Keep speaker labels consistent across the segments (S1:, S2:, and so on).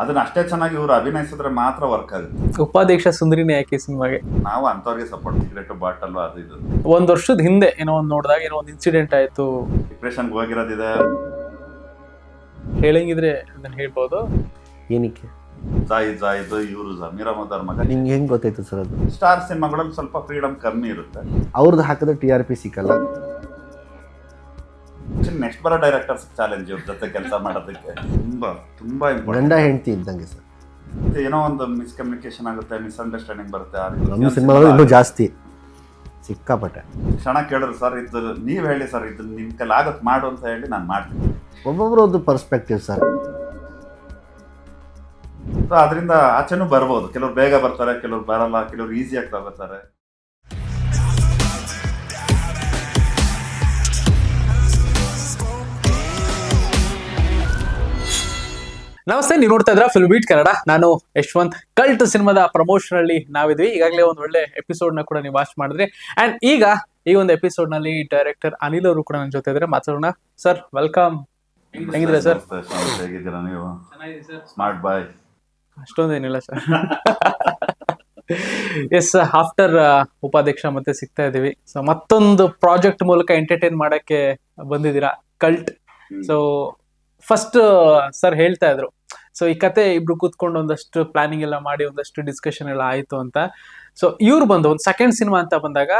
S1: ಅದನ್ನ ಅಷ್ಟೇ ಚೆನ್ನಾಗಿ ಇವರು ಅಭಿನಯಿಸಿದ್ರೆ ಮಾತ್ರ ವರ್ಕ್ ಆಗುತ್ತೆ.
S2: ಉಪಾಧ್ಯಕ್ಷ ಸುಂದರಿನೇ ಯಾಕೆ ಸಿನಿಮಾಗೆ?
S1: ನಾವು ಅಂಥವ್ರಿಗೆ ಸಪೋರ್ಟ್ ಸಿಗರೇಟ್ ಬಾಟಲ್ ಅದು ಇದು.
S2: ಒಂದ್ ವರ್ಷದ ಹಿಂದೆ ಏನೋ ಒಂದ್ ನೋಡಿದಾಗ ಏನೋ ಒಂದು ಇನ್ಸಿಡೆಂಟ್ ಆಯ್ತು.
S1: ಡಿಪ್ರೆಷನ್ಗೆ ಹೋಗಿರೋದಿದೆ.
S2: ಹೇಳಂಗಿದ್ರೆ ಅದನ್ನ ಹೇಳ್ಬೋದು.
S3: ಏನಕ್ಕೆ?
S1: ಜಾಯ್ ಜಾಯ್ದು ಇವರು ಜಮೀರ್ ಅಹಮದ್ ಅವ್ರ ಮಗ.
S3: ನಿಮ್ಗೆ ಹೆಂಗ್ ಗೊತ್ತಾಯ್ತು ಸರ್ ಅದು?
S1: ಸ್ಟಾರ್ ಸಿನಿಮಾಗಳಲ್ಲಿ ಸ್ವಲ್ಪ ಫ್ರೀಡಮ್ ಕಮ್ಮಿ ಇರುತ್ತೆ.
S3: ಅವ್ರದ್ದು ಹಾಕಿದ್ರೆ ಟಿ ಆರ್ ಪಿ ಸಿಕ್ಕಲ್ಲ.
S1: ನೆಕ್ಸ್ಟ್ ಬರೋ ಡೈರೆಕ್ಟರ್ಸ್ ಚಾಲೆಂಜ್ ಇವ್ರ ಜೊತೆ ಕೆಲಸ ಮಾಡೋದಕ್ಕೆ. ತುಂಬಾ ತುಂಬಾ ಇಂಪಾರ್ಟೆಂಟ್
S3: ಗಂಡ ಹೆಂಡತಿ ಇದ್ದಂಗೆ ಸರ್.
S1: ಏನೋ ಒಂದು ಮಿಸ್ಕಮ್ಯುನಿಕೇಶನ್ ಆಗುತ್ತೆ ಮಿಸ್ಅಂಡರ್ಸ್ಟ್ಯಾಂಡಿಂಗ್ ಬರುತ್ತೆ ಆ ರೀತಿ
S3: ನಮ್ಮ ಸಿನಿಮಾಗಳು ಇನ್ನೂ ಜಾಸ್ತಿ. ಸಿಕ್ಕಾಪಟ್ಟೆ.
S1: ಕ್ಷಣ ಕೇಳಿದ್ರು ಸರ್ ಇದು ನೀವು ಹೇಳಿ ಸರ್ ಇದು ನಿಮ್ಮ ಕೈಲಿ ಆಗತ್ತೆ ಮಾಡು ಅಂತ ಹೇಳಿ ನಾನು ಮಾಡ್ತೀನಿ.
S3: ಒಬ್ಬೊಬ್ರು ಒಂದು ಪರ್ಸ್ಪೆಕ್ಟಿವ್ ಸರ್.
S1: ಸೊ ಅದರಿಂದ ಆಚೆನೂ ಬರ್ಬೋದು. ಕೆಲವ್ರು ಬೇಗ ಬರ್ತಾರೆ ಕೆಲವ್ರು ಬರಲ್ಲ ಕೆಲವ್ರು ಈಸಿಯಾಗಿ ತಗೋತಾರೆ.
S2: ನಮಸ್ತೆ ನೀವು ನೋಡ್ತಾ ಇದ್ರ ಫಿಲ್ಮ್ ಬೀಟ್ ಕನ್ನಡ ನಾನು ಯಶವಂತ್. ಕಲ್ಟ್ ಸಿನಿಮಾದ ಪ್ರಮೋಷನ್ ಅಲ್ಲಿ ನಾವಿದ್ವಿ ಈಗಾಗಲೇ ಒಂದು ಒಳ್ಳೆ ಎಪಿಸೋಡ್ನ ಕೂಡ ನೀವು ವಾಚ್ ಮಾಡಿದ್ರಿ. ಅಂಡ್ ಈಗ ಈ ಒಂದು ಎಪಿಸೋಡ್ನಲ್ಲಿ ಡೈರೆಕ್ಟರ್ ಅನಿಲ್ ಅವರು ಕೂಡ ನನ್ನ ಜೊತೆ ಇದ್ರೆ ಮಾತಾಡೋಣ. ಸರ್ ವೆಲ್ಕಮ್ ಹೆಂಗಿದ್ರೆ ಸರ್
S1: ಹೇಗಿದ್ದೀರಾ ನೀವು? ಸ್ಮಾರ್ಟ್ ಬಾಯ್
S2: ಅಷ್ಟೊಂದೇನಿಲ್ಲ ಸರ್ ಎಸ್ ಆಫ್ಟರ್ ಉಪಾಧ್ಯಕ್ಷ ಮತ್ತೆ ಸಿಗ್ತಾ ಇದೀವಿ ಸೊ ಮತ್ತೊಂದು ಪ್ರಾಜೆಕ್ಟ್ ಮೂಲಕ ಎಂಟರ್ಟೈನ್ ಮಾಡಕ್ಕೆ ಬಂದಿದ್ದೀರಾ ಕಲ್ಟ್ ಸೊ ಫಸ್ಟ್ ಸರ್ ಹೇಳ್ತಾ ಇದ್ರು. ಸೊ ಈ ಕತೆ ಇಬ್ರು ಕೂತ್ಕೊಂಡು ಒಂದಷ್ಟು ಪ್ಲಾನಿಂಗ್ ಎಲ್ಲ ಮಾಡಿ, ಒಂದಷ್ಟು ಡಿಸ್ಕಷನ್ ಎಲ್ಲ ಆಯ್ತು ಅಂತ. ಸೊ ಇವ್ರು ಬಂದು ಒಂದು ಸೆಕೆಂಡ್ ಸಿನಿಮಾ ಅಂತ ಬಂದಾಗ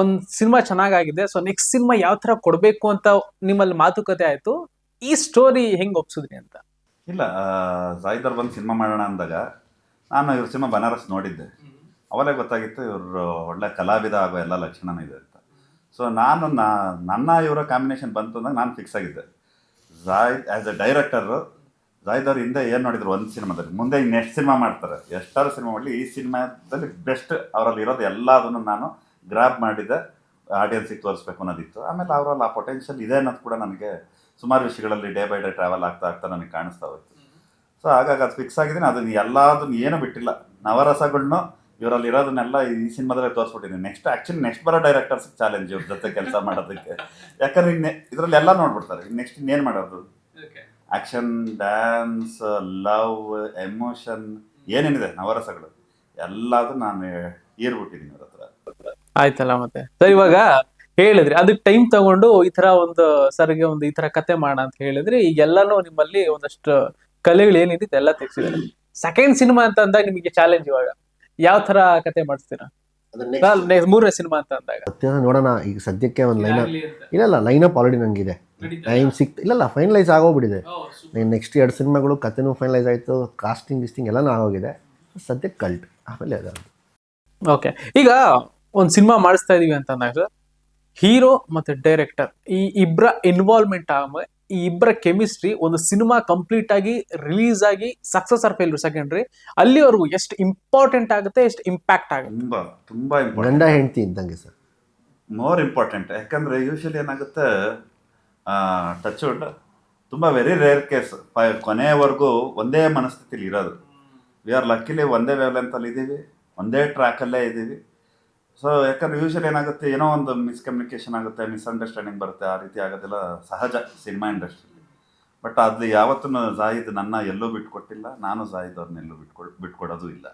S2: ಒಂದು ಸಿನಿಮಾ ಚೆನ್ನಾಗಾಗಿದೆ. ಸೊ ನೆಕ್ಸ್ಟ್ ಸಿನಿಮಾ ಯಾವ ತರ ಕೊಡಬೇಕು ಅಂತ ನಿಮ್ಮಲ್ಲಿ ಮಾತುಕತೆ ಆಯ್ತು. ಈ ಸ್ಟೋರಿ ಹೆಂಗೆ ಒಪ್ಸಿದ್ರಿ ಅಂತ?
S1: ಇಲ್ಲ ಸಾಯಿದರ್ ಬಂದು ಸಿನಿಮಾ ಮಾಡೋಣ ಅಂದಾಗ ನಾನು ಇವ್ರ ಸಿನಿಮಾ ಬನಾರಸ್ ನೋಡಿದ್ದೆ. ಅವಲೇ ಗೊತ್ತಾಗಿತ್ತು ಇವರು ಒಳ್ಳೆ ಕಲಾವಿದ ಆಗೋ ಎಲ್ಲ ಲಕ್ಷಣನೂ ಇದೆ ಅಂತ. ಸೊ ನಾನು ನನ್ನ ಇವರ ಕಾಂಬಿನೇಷನ್ ಬಂತು ಅಂದಾಗ ನಾನು ಫಿಕ್ಸ್ ಆಗಿದ್ದೆ. ಝಾಯ್ ಆ್ಯಸ್ ಎ ಡೈರೆಕ್ಟರು ಜಾಯ್ದ್ ಅವ್ರು ಹಿಂದೆ ಏನು ನೋಡಿದ್ರು ಒಂದು ಸಿನಿಮಾದಲ್ಲಿ? ಮುಂದೆ ನೆಕ್ಸ್ಟ್ ಸಿನಿಮಾ ಮಾಡ್ತಾರೆ? ಎಷ್ಟಾರು ಸಿನಿಮಾ ಮಾಡಲಿ. ಈ ಸಿನಿಮಾದಲ್ಲಿ ಬೆಸ್ಟ್ ಅವರಲ್ಲಿ ಇರೋದು ಎಲ್ಲದನ್ನು ನಾನು ಗ್ರ್ಯಾಬ್ ಮಾಡಿದ್ದೆ ಆಡಿಯನ್ಸಿಗೆ ತೋರಿಸ್ಬೇಕು ಅನ್ನೋದಿತ್ತು. ಆಮೇಲೆ ಅವರಲ್ಲಿ ಆ ಪೊಟೆನ್ಷಿಯಲ್ ಇದೆ ಅನ್ನೋದು ಕೂಡ ನನಗೆ ಸುಮಾರು ವಿಷಯಗಳಲ್ಲಿ ಡೇ ಬೈ ಡೇ ಟ್ರಾವೆಲ್ ಆಗ್ತಾ ಆಗ್ತಾ ನನಗೆ ಕಾಣಿಸ್ತಾ ಹೋಯ್ತು. ಸೊ ಹಾಗಾಗಿ ಅದು ಫಿಕ್ಸ್ ಆಗಿದ್ದೀನಿ. ಅದನ್ನು ಎಲ್ಲದನ್ನು ಏನೂ ಬಿಟ್ಟಿಲ್ಲ. ನವರಸಗಳ್ನು ಇವರಲ್ಲಿ ಇರೋದನ್ನೆಲ್ಲ ಈ ಸಿನಿಮಾದಲ್ಲೇ ತೋರಿಸ್ಬಿಟ್ಟಿದ್ದೀನಿ. ನೆಕ್ಸ್ಟ್ ಆ್ಯಕ್ಚುಲಿ ನೆಕ್ಸ್ಟ್ ಬರೋ ಡೈರೆಕ್ಟರ್ಸ್ ಚಾಲೆಂಜ್ ಇವ್ರ ಜೊತೆ ಕೆಲಸ ಮಾಡೋದಕ್ಕೆ. ಯಾಕಂದ್ರೆ ಇನ್ನೆ ಇದರಲ್ಲಿ ಎಲ್ಲ ನೋಡ್ಬಿಡ್ತಾರೆ. ನೆಕ್ಸ್ಟ್ ಇನ್ನೇನು ಮಾಡೋದು? ಆ್ಯಕ್ಷನ್ ಡ್ಯಾನ್ಸ್ ಲವ್ ಎಮೋಷನ್ ಏನೇನಿದೆ, ನವರಸಗಳು ಎಲ್ಲದು ನಾನು ಏರ್ಬಿಟ್ಟಿದ್ದೀನಿ ಅವ್ರ ಹತ್ರ.
S2: ಆಯ್ತಲ್ಲ ಮತ್ತೆ? ಸರ್ ಇವಾಗ ಹೇಳಿದ್ರಿ, ಅದಕ್ಕೆ ಟೈಮ್ ತಗೊಂಡು ಈ ತರ ಒಂದು ಸರ್ಗೆ ಒಂದು ಈ ತರ ಕತೆ ಮಾಡ ಅಂತ ಹೇಳಿದ್ರಿ. ಈಗೆಲ್ಲಾನು ನಿಮ್ಮಲ್ಲಿ ಒಂದಷ್ಟು ಕಲೆಗಳು ಏನಿದೆ ಎಲ್ಲ ತೆಗ್ಸಿದ್ರಿ ಸೆಕೆಂಡ್ ಸಿನಿಮಾ ಅಂತ ಅಂದಾಗ ನಿಮಗೆ ಚಾಲೆಂಜ್ ಇವಾಗ. ಯಾವ ತರ ಕತೆ ಮಾಡಿಸ್ತೀರಾ? ಮೂರನೇ ಸಿನಿಮಾ ಅಂತ ಅಂದಾಗ.
S3: ಸತ್ಯನ ನೋಡೋಣ ಈಗ ಸದ್ಯಕ್ಕೆ ಒಂದು ಲೈನ್ ಇಲ್ಲ ಇಲ್ಲ ಲೈನಪ್ ಆಲ್ರೆಡಿ ನಂಗಿದೆ ಟೈಮ್ ಸಿಕ್ ಇಲ್ಲ ಇಲ್ಲ ಫೈನಲೈಸ್ ಆಗೋಗ್ಬಿಟ್ಟಿದೆ. ನೆಕ್ಸ್ಟ್ ಎರಡು ಸಿನಿಮಾಗಳು ಕತೆನೂ ಫೈನಲೈಸ್ ಆಯಿತು ಕಾಸ್ಟಿಂಗ್ ಗಿಸ್ಟಿಂಗ್ ಎಲ್ಲನೂ ಆಗೋಗಿದೆ. ಸದ್ಯಕ್ಕೆ ಕಲ್ಟ್ ಆಮೇಲೆ ಅದು
S2: ಓಕೆ ಈಗ ಒಂದು ಸಿನಿಮಾ ಮಾಡಿಸ್ತಾ ಇದೀವಿ ಅಂತ ಅಂದಾಗ ಹೀರೋ ಮತ್ತೆ ಡೈರೆಕ್ಟರ್ ಈ ಇಬ್ಬರ ಇನ್ವಾಲ್ವ್ಮೆಂಟ್ ಆಗ ಈ ಇಬ್ಬರ ಕೆಮಿಸ್ಟ್ರಿ ಒಂದು ಸಿನಿಮಾ ಕಂಪ್ಲೀಟ್ ಆಗಿ ರಿಲೀಸ್ ಆಗಿ ಸಕ್ಸಸ್ ಆರ್ ಫೇಲ್ಯೂರ್ ಸೆಕೆಂಡ್ರಿ ಅಲ್ಲಿವರೆಗೂ ಎಷ್ಟು ಇಂಪಾರ್ಟೆಂಟ್ ಆಗುತ್ತೆ ಎಷ್ಟು ಇಂಪ್ಯಾಕ್ಟ್ ಆಗುತ್ತೆ?
S1: ತುಂಬ ತುಂಬ ಇಂಪಾರ್ಟೆಂಟ್
S3: ಗಂಡ ಹೆಂಡತಿ ಇದ್ದಂಗೆ ಸರ್.
S1: ಮೋರ್ ಇಂಪಾರ್ಟೆಂಟ್ ಯಾಕಂದರೆ ಯೂಶಲಿ ಏನಾಗುತ್ತೆ ಟಚ್ ವುಡ್ ತುಂಬ ವೆರಿ ರೇರ್ ಕೇಸ್ ಕೊನೆಯವರೆಗೂ ಒಂದೇ ಮನಸ್ಥಿತಿಲಿ ಇರೋದು. ವಿ ಆರ್ ಲಕ್ಕಿಲಿ ಒಂದೇ ವೇವ್ಲೆಂತಲ್ಲಿ ಇದ್ದೀವಿ ಒಂದೇ ಟ್ರ್ಯಾಕಲ್ಲೇ ಇದ್ದೀವಿ. ಸೊ ಯಾಕಂದ್ರೆ ಯೂಶಲಿ ಏನಾಗುತ್ತೆ, ಏನೋ ಒಂದು ಮಿಸ್ಕಮ್ಯುನಿಕೇಶನ್ ಆಗುತ್ತೆ ಮಿಸ್ಅಂಡರ್ಸ್ಟ್ಯಾಂಡಿಂಗ್ ಬರುತ್ತೆ, ಆ ರೀತಿ ಆಗೋದಿಲ್ಲ ಸಹಜ ಸಿನಿಮಾ ಇಂಡಸ್ಟ್ರಿಲಿ ಬಟ್ ಅದು ಯಾವತ್ತೂ ಜಾಹಿದ್ ನನ್ನ ಎಲ್ಲೂ ಬಿಟ್ಕೊಟ್ಟಿಲ್ಲ, ನಾನು ಜಾಹಿದ್ ಅವ್ರನ್ನ ಎಲ್ಲೂ ಬಿಟ್ಕೊಡ್, ಬಿಟ್ಕೊಡೋದು ಇಲ್ಲ.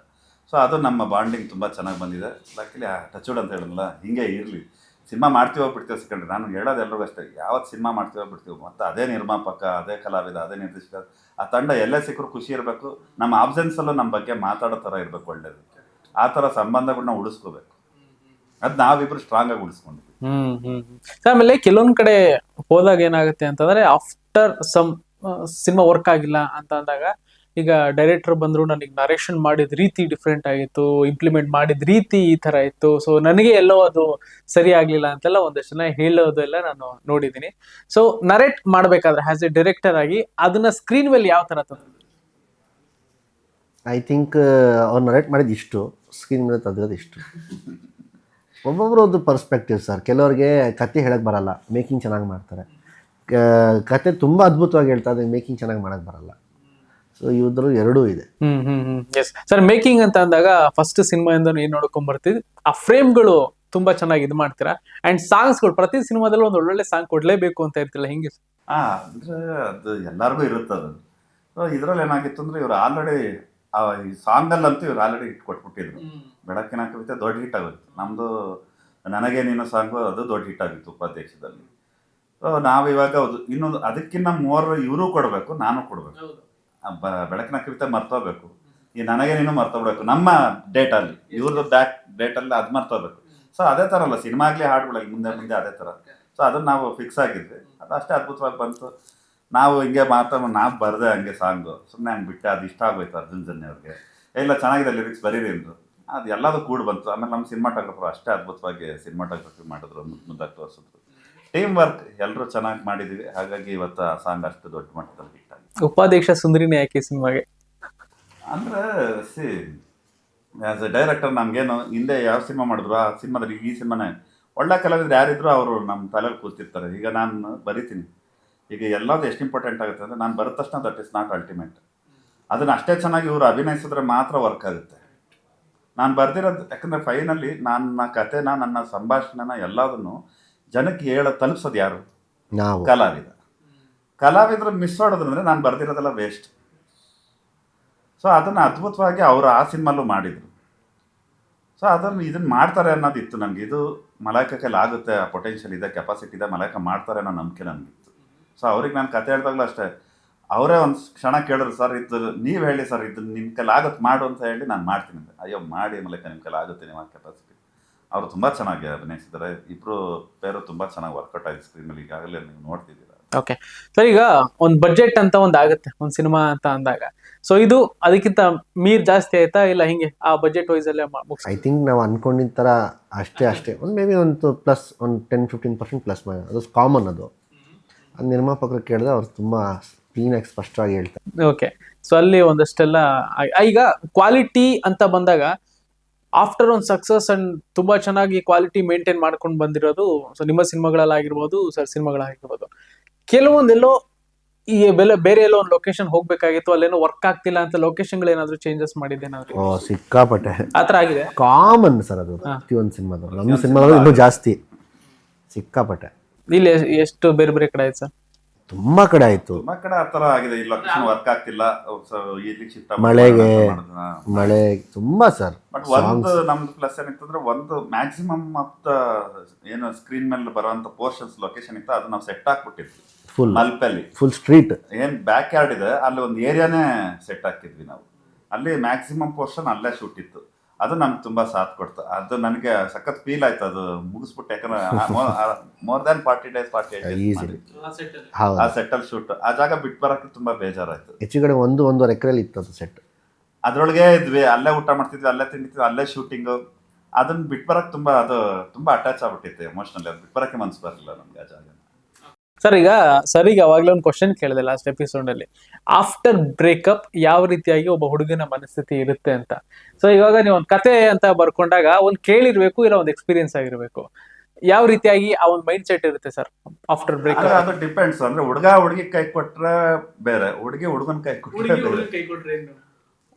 S1: ಸೊ ಅದು ನಮ್ಮ ಬಾಂಡಿಂಗ್ ತುಂಬ ಚೆನ್ನಾಗಿ ಬಂದಿದೆ. ಲಕ್ಕಿಲಿ ಆ ವುಡ್ ಅಂತ ಹೇಳಿದ್ನಲ್ಲ, ಹಿಂಗೆ ಇರಲಿ. ಸಿನಿಮಾ ಮಾಡ್ತೀವೋ ಬಿಡ್ತೀವೋ ಸಿಕ್ಕಂಡ್ರೆ ನಾನು ಹೇಳೋದು ಎಲ್ರಿಗೂ ಅಷ್ಟೇ, ಯಾವತ್ತು ಸಿನಿಮಾ ಮಾಡ್ತೀವೋ ಬಿಡ್ತೀವೋ ಮತ್ತು ಅದೇ ನಿರ್ಮಾಪಕ, ಅದೇ ಕಲಾವಿದ, ಅದೇ ನಿರ್ದೇಶಕ, ಆ ತಂಡ ಎಲ್ಲೇ ಸಿಕ್ಕರೂ ಖುಷಿ ಇರಬೇಕು. ನಮ್ಮ ಆಬ್ಸೆನ್ಸಲ್ಲೂ ನಮ್ಮ ಬಗ್ಗೆ ಮಾತಾಡೋ ಥರ ಇರಬೇಕು ಒಳ್ಳೇದು. ಆ ಥರ ಸಂಬಂಧಗಳನ್ನ ಉಳಿಸ್ಕೋಬೇಕು. ಅದು ನಾವಿಬ್ರು ಸ್ಟ್ರಾಂಗ್ ಆಗಿ ಉಳಿಸ್ಕೊಂಡಿದ್ವಿ.
S2: ಹ್ಮ್ ಹ್ಮ್ ಹ್ಮ್. ಆಮೇಲೆ ಕೆಲವೊಂದ್ ಕಡೆ ಹೋದಾಗ ಏನಾಗುತ್ತೆ ಅಂತಂದ್ರೆ ಆಫ್ಟರ್ ಸಮ್ ಸಿನಿಮಾ ವರ್ಕ್ ಆಗಿಲ್ಲ ಅಂತ ಅಂದಾಗ ಈಗ ಡೈರೆಕ್ಟರ್ ಬಂದ್ರು ನನಗೆ ನರೇಷನ್ ಮಾಡಿದ ರೀತಿ ಡಿಫ್ರೆಂಟ್ ಆಗಿತ್ತು ಇಂಪ್ಲಿಮೆಂಟ್ ಮಾಡಿದ ರೀತಿ ಈ ತರ ಇತ್ತು ಸೊ ನನಗೆ ಎಲ್ಲೋ ಅದು ಸರಿ ಆಗ್ಲಿಲ್ಲ ಅಂತೆಲ್ಲ ಒಂದಷ್ಟು ಜನ ಹೇಳೋದೆಲ್ಲ ನಾನು ನೋಡಿದ್ದೀನಿ. ಸೊ ನರೇಟ್ ಮಾಡ್ಬೇಕಾದ್ರೆ ಆಸ್ ಎ ಡೈರೆಕ್ಟರ್ ಆಗಿ ಅದನ್ನ ಸ್ಕ್ರೀನ್ ಮೇಲೆ ಯಾವ ತರ ತಂದ್ರು
S3: ಐ ಥಿಂಕ್ ಅವ್ರು ನರೇಟ್ ಮಾಡಿದ ಇಷ್ಟು ಸ್ಕ್ರೀನ್ ಮೇಲೆ ತಂದಿರೋದು ಇಷ್ಟು. ಒಬ್ಬೊಬ್ರು ಒಂದು ಪರ್ಸ್ಪೆಕ್ಟಿವ್ ಸರ್ ಕೆಲವ್ರಿಗೆ ಕತೆ ಹೇಳಕ್ಕೆ ಬರಲ್ಲ ಮೇಕಿಂಗ್ ಚೆನ್ನಾಗಿ ಮಾಡ್ತಾರೆ. ಕತೆ ತುಂಬ ಅದ್ಭುತವಾಗಿ ಹೇಳ್ತಾ ಇದ್ದಾರೆ ಮೇಕಿಂಗ್ ಚೆನ್ನಾಗಿ ಮಾಡೋಕ್ಕೆ ಬರಲ್ಲ. ಸೊ ಇವ್ರು ಎರಡೂ ಇದೆ.
S2: Hmm hmm hmm. Yes sir making ಅಂತ ಅಂದಾಗ ಫಸ್ಟ್ ಸಿನಿಮಾಯಿಂದ ಏನ್ ನೋಡ್ಕೊಂಡ್ ಬರ್ತಿದ್ವಿ ಆ ಫ್ರೇಮ್ಗಳು ತುಂಬಾ ಚೆನ್ನಾಗಿ ಇದು ಮಾಡ್ತೀರಾ? ಅಂಡ್ ಸಾಂಗ್ಸ್ಗಳು ಪ್ರತಿ ಸಿನಿಮಾದಲ್ಲೂ ಒಂದು ಒಳ್ಳೊಳ್ಳೆ ಸಾಂಗ್ ಕೊಡ್ಲೇಬೇಕು ಅಂತ ಇರ್ತಿಲ್ಲ ಹಿಂಗೆ
S1: ಆ ಅಂದ್ರೆ ಅದು ಎಲ್ಲಾರ್ಗು ಇರುತ್ತೆ ಅದು. ಇದರಲ್ಲಿ ಏನಾಗಿತ್ತು ಅಂದ್ರೆ ಇವ್ರು ಆಲ್ರೆಡಿ ಈ ಸಾಂಗಲ್ಲಂತೂ ಇವ್ರು ಆಲ್ರೆಡಿ ಹಿಟ್ ಕೊಟ್ಬಿಟ್ಟಿದ್ರು. ಬೆಳಕಿನ ಕವಿತೆ ದೊಡ್ಡ ಹಿಟ್ ಆಗುತ್ತೆ. ನಮ್ಮದು ನನಗೆ ನೀನು ಸಾಂಗು ಅದು ದೊಡ್ಡ ಹಿಟ್ ಆಗಿತ್ತು ಉಪಾಧ್ಯಕ್ಷದಲ್ಲಿ. ಸೊ ನಾವು ಇವಾಗ ಅದು ಇನ್ನೊಂದು ಅದಕ್ಕಿಂತ ಮೂವರು ಇವರು ಕೊಡಬೇಕು ನಾನು ಕೊಡಬೇಕು. ಬೆಳಕಿನ ಕವಿತೆ ಮರ್ತೋಗ್ಬೇಕು. ಈ ನನಗೆ ನೀನು ಮರ್ತೋಗ್ಬೇಕು ನಮ್ಮ ಡೇಟಲ್ಲಿ ಇವ್ರದ್ದು ಬ್ಯಾಕ್ ಡೇಟಲ್ಲಿ ಅದು ಮರ್ತೋಗ್ಬೇಕು. ಸೊ ಅದೇ ಥರ ಅಲ್ಲ ಸಿನಿಮಾ ಆಗಲಿ ಹಾಡುಗಳಾಗಿ ಮುಂದೆ ಮುಂದೆ ಅದೇ ಥರ ಸೊ ಅದನ್ನು ನಾವು ಫಿಕ್ಸ್ ಆಗಿದ್ವಿ. ಅದು ಅಷ್ಟೇ ಅದ್ಭುತವಾಗಿ ಬಂತು. ನಾವು ಹಿಂಗೆ ಮಾತ್ರ ನಾವು ಬರದೆ ಹಂಗೆ ಸಾಂಗು. ಸುಮ್ಮನೆ ಹಂಗೆ ಬಿಟ್ಟೆ ಅದು ಇಷ್ಟ ಆಗೋಯ್ತು ಅರ್ಜುನ್ ಜನ್ಯ ಅವ್ರಿಗೆ. ಇಲ್ಲ ಚೆನ್ನಾಗಿದೆ ಲಿರಿಕ್ಸ್ ಬರೀರಿ ಅಂದರು. ಅದು ಎಲ್ಲದು ಕೂಡ ಬಂತು. ಆಮೇಲೆ ನಮ್ಮ ಸಿನಿಮಾಟೋಗ್ರಫರ್ ಅಷ್ಟೇ ಅದ್ಭುತವಾಗಿ ಸಿನಿಮಾಟೋಗ್ರಫಿ ಮಾಡಿದ್ರು ಮುದ್ದು ಮುದ್ದಾಗಿ ತೋರಿಸಿದ್ರು. ಟೀಮ್ ವರ್ಕ್ ಎಲ್ಲರೂ ಚೆನ್ನಾಗಿ ಮಾಡಿದ್ದೀವಿ ಹಾಗಾಗಿ ಇವತ್ತು ಆ ಸಾಂಗ್ ಅಷ್ಟು ದೊಡ್ಡ ಮಟ್ಟದಲ್ಲಿ ಹಿಟ್ ಆಗಿದೆ.
S2: ಉಪಾಧ್ಯಕ್ಷ ಸುಂದರಿನೇ ಯಾಕೆ ಸಿನಿಮಾಗೆ?
S1: ಅಂದರೆ ಸಿ ಆ್ಯಸ್ ಎ ಡೈರೆಕ್ಟರ್ ನಮಗೇನು ಹಿಂದೆ ಯಾವ ಸಿನಿಮಾ ಮಾಡಿದ್ರು ಆ ಸಿನಿಮಾದಲ್ಲಿ ಈ ಸಿನಿಮಾನೇ. ಒಳ್ಳೆ ಕಲಾವಿದ್ರು ಯಾರಿದ್ರು ಅವರು ನಮ್ಮ ತಲೆಯಲ್ಲಿ ಕೂತಿರ್ತಾರೆ. ಈಗ ನಾನು ಬರಿತೀನಿ. ಈಗ ಎಲ್ಲದು ಎಷ್ಟು ಇಂಪಾರ್ಟೆಂಟ್ ಆಗುತ್ತೆ ಅಂದರೆ ನಾನು ಬರದ ತಕ್ಷಣ ದಟ್ ಇಸ್ ನಾಟ್ ಅಲ್ಟಿಮೇಟ್ ಅದನ್ನು ಅಷ್ಟೇ ಚೆನ್ನಾಗಿ ಇವರು ಅಭಿನಯಿಸಿದ್ರೆ ಮಾತ್ರ ವರ್ಕ್ ಆಗುತ್ತೆ. ನಾನು ಬರ್ದಿರೋದು ಯಾಕಂದರೆ ಫೈನಲ್ಲಿ ನನ್ನ ಕಥೆನ ನನ್ನ ಸಂಭಾಷಣೆನ ಎಲ್ಲದನ್ನು ಜನಕ್ಕೆ ಹೇಳ ತಲುಪಿಸೋದು ಯಾರು? ಕಲಾವಿದ. ಕಲಾವಿದರು ಮಿಸ್ ಮಾಡೋದಂದ್ರೆ ನಾನು ಬರ್ದಿರೋದೆಲ್ಲ ವೇಸ್ಟ್ ಸೊ ಅದನ್ನು ಅದ್ಭುತವಾಗಿ ಅವರು ಆ ಸಿನಿಮಲ್ಲೂ ಮಾಡಿದರು. ಸೊ ಅದನ್ನು ಇದನ್ನು ಮಾಡ್ತಾರೆ ಅನ್ನೋದಿತ್ತು ನನಗೆ. ಇದು ಮಲಾಯ್ಕ ಕೈಲಿ ಆಗುತ್ತೆ ಆ ಪೊಟೆನ್ಷಿಯಲ್ ಇದೆ ಕೆಪಾಸಿಟಿ ಇದೆ ಮಲಾಯಕ ಮಾಡ್ತಾರೆ ಅನ್ನೋ ನಂಬಿಕೆ ನನಗಿತ್ತು. ಸೊ ಅವ್ರಿಗೆ ನಾನು ಕತೆ ಹೇಳ್ದಾಗಲೂ ಅಷ್ಟೇ ಅವರೇ ಒಂದು ಕ್ಷಣ ಕೇಳಿದ್ರು ಸರ್ ಇದು ನೀವು ಹೇಳಿ ಸರ್ ಇದು ನಿಮ್ಮ ಕೈಲಿ ಆಗುತ್ತೆ ಮಾಡು ಅಂತ ಹೇಳಿ ನಾನು ಮಾಡ್ತೀನಿ ಅಂತ. ಅಯ್ಯೋ ಮಾಡಿ ಮಲಕ ನಿಮ್ಮ ಕೈಲಿ ಆಗುತ್ತೆ ನಿಮ್ಮ ಕೆಪಾಸಿಟಿ ಅವರು ತುಂಬ ಚೆನ್ನಾಗಿ ಅಭಿನಯಿಸಿದ್ದಾರೆ. ಇಬ್ಬರು ಪೇರು ತುಂಬ ಚೆನ್ನಾಗಿ ವರ್ಕೌಟ್ ಆಗಿದೆ ಸ್ಕ್ರೀನಲ್ಲಿ ಈಗಾಗಲೇ ನೀವು ನೋಡ್ತಿದ್ದೀರಾ.
S2: ಓಕೆ ಸರ್ ಈಗ ಒಂದು ಬಜೆಟ್ ಅಂತ ಒಂದು ಆಗುತ್ತೆ ಒಂದು ಸಿನಿಮಾ ಅಂತ ಅಂದಾಗ. ಸೊ ಇದು ಅದಕ್ಕಿಂತ ಮೀರ್ ಜಾಸ್ತಿ ಆಯ್ತಾ ಇಲ್ಲ ಹಿಂಗೆ ಆ ಬಜೆಟ್ ವೈಸ್ ಅಲ್ಲೇ
S3: ಐ ಥಿಂಕ್ ನಾವು ಅನ್ಕೊಂಡಿದ್ದ ಥರ ಅಷ್ಟೇ ಅಷ್ಟೇ. ಒಂದು ಮೇ ಬಿ ಒಂದು ಪ್ಲಸ್ ಒಂದು ಟೆನ್ ಫಿಫ್ಟೀನ್ ಪರ್ಸೆಂಟ್ ಪ್ಲಸ್ ಮಾಡಿ ಅದು ಕಾಮನ್ ಅದು. ಅದು ನಿರ್ಮಾಪಕರು ಕೇಳಿದ್ರೆ ಅವ್ರು ತುಂಬ ಕ್ಲೀನಾಗಿ ಸ್ಪಷ್ಟವಾಗಿ ಹೇಳ್ತಾರೆ.
S2: ಓಕೆ ಸೊ ಅಲ್ಲಿ ಒಂದಷ್ಟೆಲ್ಲ ಈಗ ಕ್ವಾಲಿಟಿ ಅಂತ ಬಂದಾಗ ಆಫ್ಟರ್ ಒಂದು ಸಕ್ಸಸ್ ಅಂಡ್ ತುಂಬಾ ಚೆನ್ನಾಗಿ ಕ್ವಾಲಿಟಿ ಮೇಂಟೈನ್ ಮಾಡ್ಕೊಂಡು ಬಂದಿರೋದು ಸೊ ನಿಮ್ಮ ಸಿನಿಮಾಗಳಲ್ಲಾಗಿರ್ಬೋದು ಸರ್ ಸಿನಿಮಾಗಳಾಗಿರ್ಬೋದು. ಕೆಲವೊಂದೆಲ್ಲೋ ಈ ಬೆಲೆ ಬೇರೆ ಎಲ್ಲೋ ಒಂದು ಲೊಕೇಶನ್ ಹೋಗ್ಬೇಕಾಗಿತ್ತು ಅಲ್ಲೇನೋ ವರ್ಕ್ ಆಗ್ತಿಲ್ಲ ಅಂತ ಲೊಕೇಶನ್ಗಳು ಏನಾದ್ರು ಚೇಂಜಸ್ ಮಾಡಿದ್ದೇನಾದ್ರು
S3: ಓ ಸಿಕ್ಕಾಪಟ್ಟೆ.
S2: ಆತರ ಆಗಿದೆ.
S3: ಕಾಮನ್ ಸರ್ ಅದು ಪ್ರತಿಯೊಂದು ಸಿನಿಮಾದವ್ರು ನಮ್ಮ ಸಿನಿಮಾದವ್ರು ಇನ್ನೂ ಜಾಸ್ತಿ. ಸಿಕ್ಕಾಪಟ್ಟೆ.
S2: ಇಲ್ಲಿ ಎಷ್ಟ್- ಬೇರೆ ಬೇರೆ ಕಡೆ ಆಯ್ತು ಸರ್?
S3: ತುಂಬ ಕಡೆ ಆಯ್ತು.
S1: ತುಂಬಾ ಕಡೆ ಆ ಥರ ಆಗಿದೆ. ಈ ಲೊಕೇಶನ್ ವರ್ಕ್ ಆಗ್ತಿಲ್ಲ. ಇಲ್ಲಿ ಶಿಫ್ಟ್
S3: ಮಳೆಗೆ. ಮಳೆ ತುಂಬಾ ಸರ್.
S1: ಬಟ್ ಒಂದು ನಮ್ದು ಪ್ಲಸ್ ಏನಿತ್ತಂದ್ರೆ ಒಂದು ಮ್ಯಾಕ್ಸಿಮಮ್ ಮತ್ತ ಏನು ಸ್ಕ್ರೀನ್ ಮೇಲೆ ಬರುವಂತ ಪೋರ್ಷನ್ಸ್ ಲೊಕೇಶನ್ ಇತ್ತು ಅದು ನಾವು ಸೆಟ್ ಹಾಕ್ಬಿಟ್ಟಿದ್ವಿ.
S3: ಫುಲ್
S1: ಮಲ್ಪಲ್ಲಿ
S3: ಫುಲ್ ಸ್ಟ್ರೀಟ್
S1: ಏನ್ ಬ್ಯಾಕ್ ಯಾರ್ಡ್ ಇದೆ ಅಲ್ಲಿ ಒಂದು ಏರಿಯಾನೇ ಸೆಟ್ ಹಾಕಿದ್ವಿ ನಾವು. ಅಲ್ಲಿ ಮ್ಯಾಕ್ಸಿಮಮ್ ಪೋರ್ಷನ್ ಅಲ್ಲೇ ಶೂಟ್ ಇತ್ತು. ಅದು ನಮ್ಗೆ ತುಂಬಾ ಸಾಥ್ ಕೊಡ್ತು. ಅದು ನನಗೆ ಸಖತ್ ಫೀಲ್ ಆಯ್ತು. ಅದು ಮುಗಿಸ್ಬಿಟ್ಟು ಯಾಕಂದ್ರೆ more than forty days forty. ಆ
S3: ಹೌದು.
S1: ಸೆಟ್ಟಲ್ಲಿ ಶೂಟ್ ಆ ಜಾಗ ಬಿಟ್ಟು ಬರಕ್ಕೆ ತುಂಬಾ ಬೇಜಾರಾಯ್ತು.
S3: ಹೆಚ್ಚು ಕಡೆ ಒಂದು ಒಂದೂವರೆ ಎಕರೆಲಿ ಇತ್ತು ಅದು ಸೆಟ್
S1: ಅದರೊಳಗೆ ಇದ್ವಿ. ಅಲ್ಲೇ ಊಟ ಮಾಡ್ತಿದ್ವಿ ಅಲ್ಲೇ ತಿಂತಿದ್ವಿ ಅಲ್ಲೇ ಶೂಟಿಂಗು ಅದನ್ನ ಬಿಟ್ಟು ಬರಕ್ ತುಂಬಾ ಅದು ತುಂಬಾ ಅಟ್ಯಾಚ್ ಆಗ್ಬಿಟ್ಟಿತ್ತು ಎಮೋಷನಲಿ ಅದು ಬಿಟ್ಟು ಬರಕ್ಕೆ ಮನ್ಸು ಬರಲಿಲ್ಲ ನಮ್ಗೆ ಆ ಜಾಗ.
S2: ಸರ್ ಈಗ ಸರ್ ಈಗ ಅವಾಗಲೇ ಒಂದು ಕ್ವಶನ್ ಕೇಳಿದೆ ಲಾಸ್ಟ್ ಎಪಿಸೋಡ್ ಅಲ್ಲಿ. ಆಫ್ಟರ್ ಬ್ರೇಕಪ್ ಯಾವ ರೀತಿಯಾಗಿ ಒಬ್ಬ ಹುಡುಗನ ಮನಸ್ಥಿತಿ ಇರುತ್ತೆ ಅಂತ. ಸೊ ಇವಾಗ ನೀವು ಒಂದು ಕತೆ ಅಂತ ಬರ್ಕೊಂಡಾಗ ಒಂದು ಕೇಳಿರ್ಬೇಕು ಇಲ್ಲ ಒಂದು ಎಕ್ಸ್ಪೀರಿಯನ್ಸ್ ಆಗಿರ್ಬೇಕು. ಯಾವ ರೀತಿಯಾಗಿ ಆ ಒಂದು ಮೈಂಡ್ ಸೆಟ್ ಇರುತ್ತೆ ಸರ್ ಆಫ್ಟರ್
S1: ಬ್ರೇಕ್
S2: ಬ್ರೇಕಪ್
S1: ಅದು ಡಿಪೆಂಡ್ಸ್ ಅಂದ್ರೆ ಹುಡುಗ ಹುಡುಗಿ ಕೈ ಕೊಟ್ರೆ ಬೇರೆ ಹುಡುಗಿ ಹುಡುಗನ ಕೈ ಕೊಟ್ರೆ ಬೇರೆ.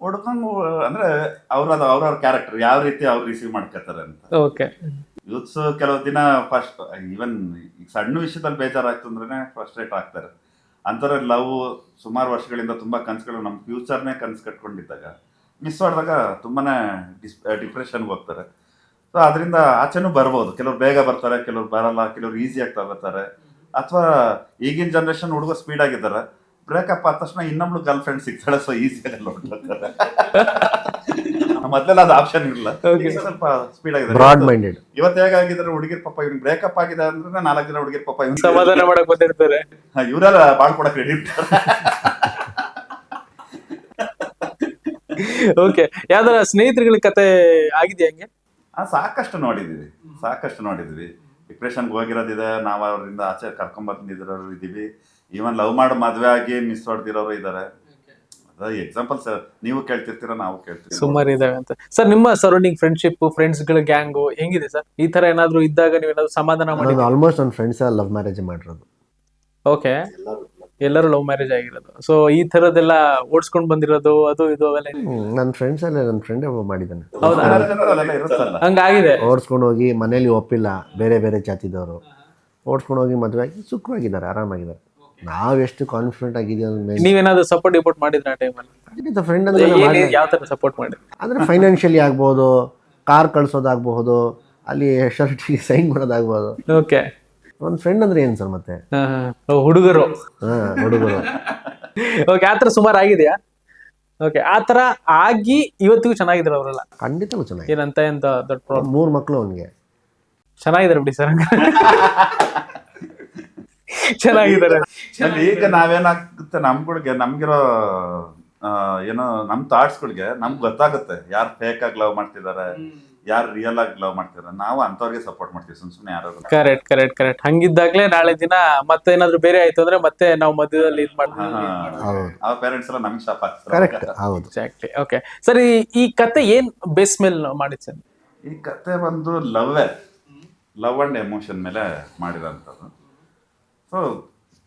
S1: ಹುಡುಗನ್ ಅಂದ್ರೆ ಅವ್ರ ಅವ್ರವ್ರ ಕ್ಯಾರೆಕ್ಟರ್ ಯಾವ ರೀತಿ ಅವ್ರು ರಿಸೀವ್ ಮಾಡ್ಕೊತಾರೆ ಅಂತ.
S2: ಓಕೆ
S1: ಯೂತ್ಸ್ ಕೆಲವು ದಿನ ಫಸ್ಟ್ ಈವನ್ ಈಗ ಸಣ್ಣ ವಿಷಯದಲ್ಲಿ ಬೇಜಾರಾಯ್ತು ಅಂದ್ರೆ ಫ್ರಸ್ಟ್ರೇಟ್ ಆಗ್ತಾರೆ. ಅಂತರ ಲವ್ ಸುಮಾರು ವರ್ಷಗಳಿಂದ ತುಂಬಾ ಕನ್ಸುಗಳು ನಮ್ಮ ಫ್ಯೂಚರ್ನೇ ಕನ್ಸು ಕಟ್ಕೊಂಡಿದ್ದಾಗ ಮಿಸ್ ಮಾಡಿದಾಗ ತುಂಬಾನೇ ಡಿಸ್ ಡಿಪ್ರೆಷನ್ಗೆ ಹೋಗ್ತಾರೆ. ಸೊ ಅದರಿಂದ ಆಚೆನೂ ಬರ್ಬೋದು. ಕೆಲವ್ರು ಬೇಗ ಬರ್ತಾರೆ, ಕೆಲವ್ರು ಬರಲ್ಲ, ಕೆಲವ್ರು ಆಗ್ತಾ ತಗೋತಾರೆ. ಅಥವಾ ಈಗಿನ ಜನ್ರೇಷನ್ ಹುಡುಗ ಸ್ಪೀಡ್ ಆಗಿದ್ದಾರೆ. ಬ್ರೇಕಪ್ ಆದ ತಕ್ಷಣ ಇನ್ನೊಬ್ಳು ಗರ್ಲ್ ಫ್ರೆಂಡ್ ಸಿಗ್ತಾಳೆ ಸೊ ಈಸಿಯಾಗಿ ಹೊರಟೋಗ್ತಾರೆ ಮೊದಲೆಲ್ಲ ಅದು ಆಪ್ಷನ್ ಇರಲಿಲ್ಲ. ಸ್ವಲ್ಪ ಸ್ಪೀಡ್ ಆಗಿದೆ.
S3: ಬ್ರಾಡ್ ಮೈಂಡೆಡ್
S1: ಇವತ್ತು ಹೇಗಾಗಿದ್ರೆ ಹುಡುಗಿರ್ ಪಾಪ ಇವ್ನಿಗೆ ಬ್ರೇಕಪ್ ಆಗಿದೆ ಅಂದ್ರೆ ನಾಲ್ಕು ಜನ ಹುಡುಗಿರ್ ಪಾಪ ಇವ್ನು
S2: ಸಮಾಧಾನ ಮಾಡಕ್ ಬಂದಿರ್ತಾರೆ.
S1: ಇವರೆಲ್ಲ ಬಾಳ್ ಕೊಡಕ್ ರೆಡಿ
S2: ಓಕೆ ಯಾವ್ದಾರ ಸ್ನೇಹಿತರುಗಳ ಕತೆ ಆಗಿದೆಯಾ ಹಂಗೆ?
S1: ಆ, ಸಾಕಷ್ಟು ನೋಡಿದೀವಿ. ಸಾಕಷ್ಟು ನೋಡಿದ್ವಿ. ಡಿಪ್ರೆಷನ್ಗೆ ಹೋಗಿರೋದಿದೆ. ನಾವು ಅವರಿಂದ ಆಚೆ ಕರ್ಕೊಂಡ್ ಇದೀವಿ. ಈವನ್ ಲವ್ ಮಾಡಿ ಮದ್ವೆ ಆಗಿ ಮಿಸ್ ಹೊಡೆದಿರೋರು ಇದಾರೆ. ಅದ ಎಕ್ಸಾಂಪಲ್ಸ್ ನೀವು ಕೇಳ್ತಿರ್ತೀರ ನಾವು ಕೇಳ್ತೀವಿ
S2: ಸುಮಾರು ಇದಾವೆ ಅಂತ. ಸರ್ ನಿಮ್ಮ ಸರೌಂಡಿಂಗ್ ಫ್ರೆಂಡ್ಶಿಪ್ ಫ್ರೆಂಡ್ಸ್ಗಳ ಗ್ಯಾಂಗು ಹೆಂಗಿದೆ ಸರ್ ಈ ತರ ಏನಾದ್ರು ಇದ್ದಾಗ ನೀವು ಏನಾದ್ರು ಸಮಾಧಾನ ಮಾಡಿ
S3: ನಾನು ಆಲ್ಮೋಸ್ಟ್ ನನ್ನ ಫ್ರೆಂಡ್ಸ್ ಲವ್ ಮ್ಯಾರೇಜ್ ಮಾಡಿರೋದು.
S2: ಓಕೆ ಎಲ್ಲರೂ ಲವ್ ಮ್ಯಾರೇಜ್ ಆಗಿರೋದು. ಸೊ ಈ ತರದೆಲ್ಲ ಓಡಿಸ್ಕೊಂಡು ಬಂದಿರೋದು ಅದು ಇದು ಅವೆಲ್ಲ.
S3: ನನ್ನ ಫ್ರೆಂಡ್ಸ್ ಅಲ್ಲೇ ನನ್ನ ಫ್ರೆಂಡ್ ಒಬ್ಬ ಮಾಡಿದ್ದಾನೆ.
S2: ಹೌದಾ? ಹಂಗಾಗಿದೆ.
S3: ಓಡಿಸ್ಕೊಂಡು ಹೋಗಿ ಮನೇಲಿ ಒಪ್ಪಿಲ್ಲ ಬೇರೆ ಬೇರೆ ಜಾತಿದವರು. ಓಡಿಸ್ಕೊಂಡು ಹೋಗಿ ಮದುವೆ ಆಗಿ ಸುಖವಾಗಿದ್ದಾರೆ ಆರಾಮಾಗಿದ್ದಾರೆ. ನಾವೆಷ್ಟು ಕಾನ್ಫಿಡೆಂಟ್ ಆಗಿದೀವಿ ಅನ್ನೋದು
S2: ನೀವೇನಾದ್ರು ಸಪೋರ್ಟ್ ಡಿಪೋರ್ಟ್ ಮಾಡಿದ್ರ ಆ ಟೈಮಲ್ಲಿ
S3: ಖಂಡಿತ ಫ್ರೆಂಡ್ ಅಂದ್ರೆ ಮಾಡಿ
S2: ಯಾವ ತರ ಸಪೋರ್ಟ್ ಮಾಡಿದ್ರಿ?
S3: ಅಂದರೆ ಫೈನಾನ್ಷಿಯಲಿ ಆಗ್ಬೋದು ಕಾರ್ ಕಳ್ಸೋದಾಗ್ಬಹುದು ಅಲ್ಲಿ ಶರ್ಟ್ ಸೈನ್ ಮಾಡೋದಾಗ್ಬೋದು.
S2: ಓಕೆ
S3: ಒಂದು ಫ್ರೆಂಡ್ ಅಂದ್ರೆ ಏನು ಸರ್ ಮತ್ತೆ?
S2: ಹುಡುಗರು.
S3: ಹಾಂ ಹುಡುಗರು.
S2: ಓಕೆ ಆತರ ಸುಮಾರು ಆಗಿದೆಯಾ? ಓಕೆ ಆತರ ಆಗಿ ಇವತ್ತಿಗೂ ಚೆನ್ನಾಗಿದ್ರು ಅವರೆಲ್ಲ?
S3: ಖಂಡಿತ ಚೆನ್ನಾಗಿ
S2: ಏನಂತ ಎಂತ ದೊಡ್ಡ ಪ್ರಾಬ್ಲಮ್
S3: ಮೂರು ಮಕ್ಕಳು ಅವನಿಗೆ.
S2: ಚೆನ್ನಾಗಿದ್ದಾರೆ ಬಿಡಿ ಸರ್. ಚೆನ್ನಾಗಿದ್ದಾರೆ.
S1: ಅಲ್ಲಿ ಈಗ ನಾವೇನಾಗುತ್ತೆ ನಮ್ಗಳಿಗೆ ನಮ್ಗಿರೋ ಆ, ಏನೋ ನಮ್ ಥಾಟ್ಸ್ಗಳಿಗೆ ನಮ್ಗೆ ಗೊತ್ತಾಗುತ್ತೆ ಯಾರು ಫೇಕ್ ಆಗಿ ಲವ್ ಮಾಡ್ತಿದ್ದಾರೆ ಯಾರು ರಿಯಲ್ ಆಗಿ ಲವ್ ಮಾಡ್ತಿದ್ದಾರೆ ನಾವು ಅಂತವ್ರಿಗೆ ಸಪೋರ್ಟ್ ಮಾಡ್ತೀವಿ ಸುಮ್ ಸುಮ್ಮನೆ ಯಾರು
S2: ಕರೆಕ್ಟ್ ಕರೆಕ್ಟ್ ಕರೆಕ್ಟ್ ಹಂಗಿದ್ದಾಗ್ಲೇ ನಾಳೆ ದಿನ ಮತ್ತೆ ಏನಾದ್ರು ಬೇರೆ ಆಯ್ತು ಅಂದ್ರೆ ಮತ್ತೆ ನಾವು ಮಧ್ಯದಲ್ಲಿ ಇದು ಮಾಡ್ತೀವಿ.
S1: ಅವ್ರ ಪೇರೆಂಟ್ಸ್ ಎಲ್ಲ ನಮ್ಗೆ ಶಾಪ್ ಹಾಕ್ತಾರೆ
S3: ಕರೆಕ್ಟ್ ಹೌದು.
S2: ಎಕ್ಸಾಕ್ಟ್ಲಿ ಓಕೆ ಸರಿ ಈ ಕತೆ ಏನ್ ಬೇಸ್ ಮೇಲೆ ಮಾಡಿದ್ ಸರ್?
S1: ಈ ಕತೆ ಬಂದು ಲವ್ ಲವ್ ಅಂಡ್ ಎಮೋಷನ್ ಮೇಲೆ ಮಾಡಿರೋಂಥದ್ದು. ಸೊ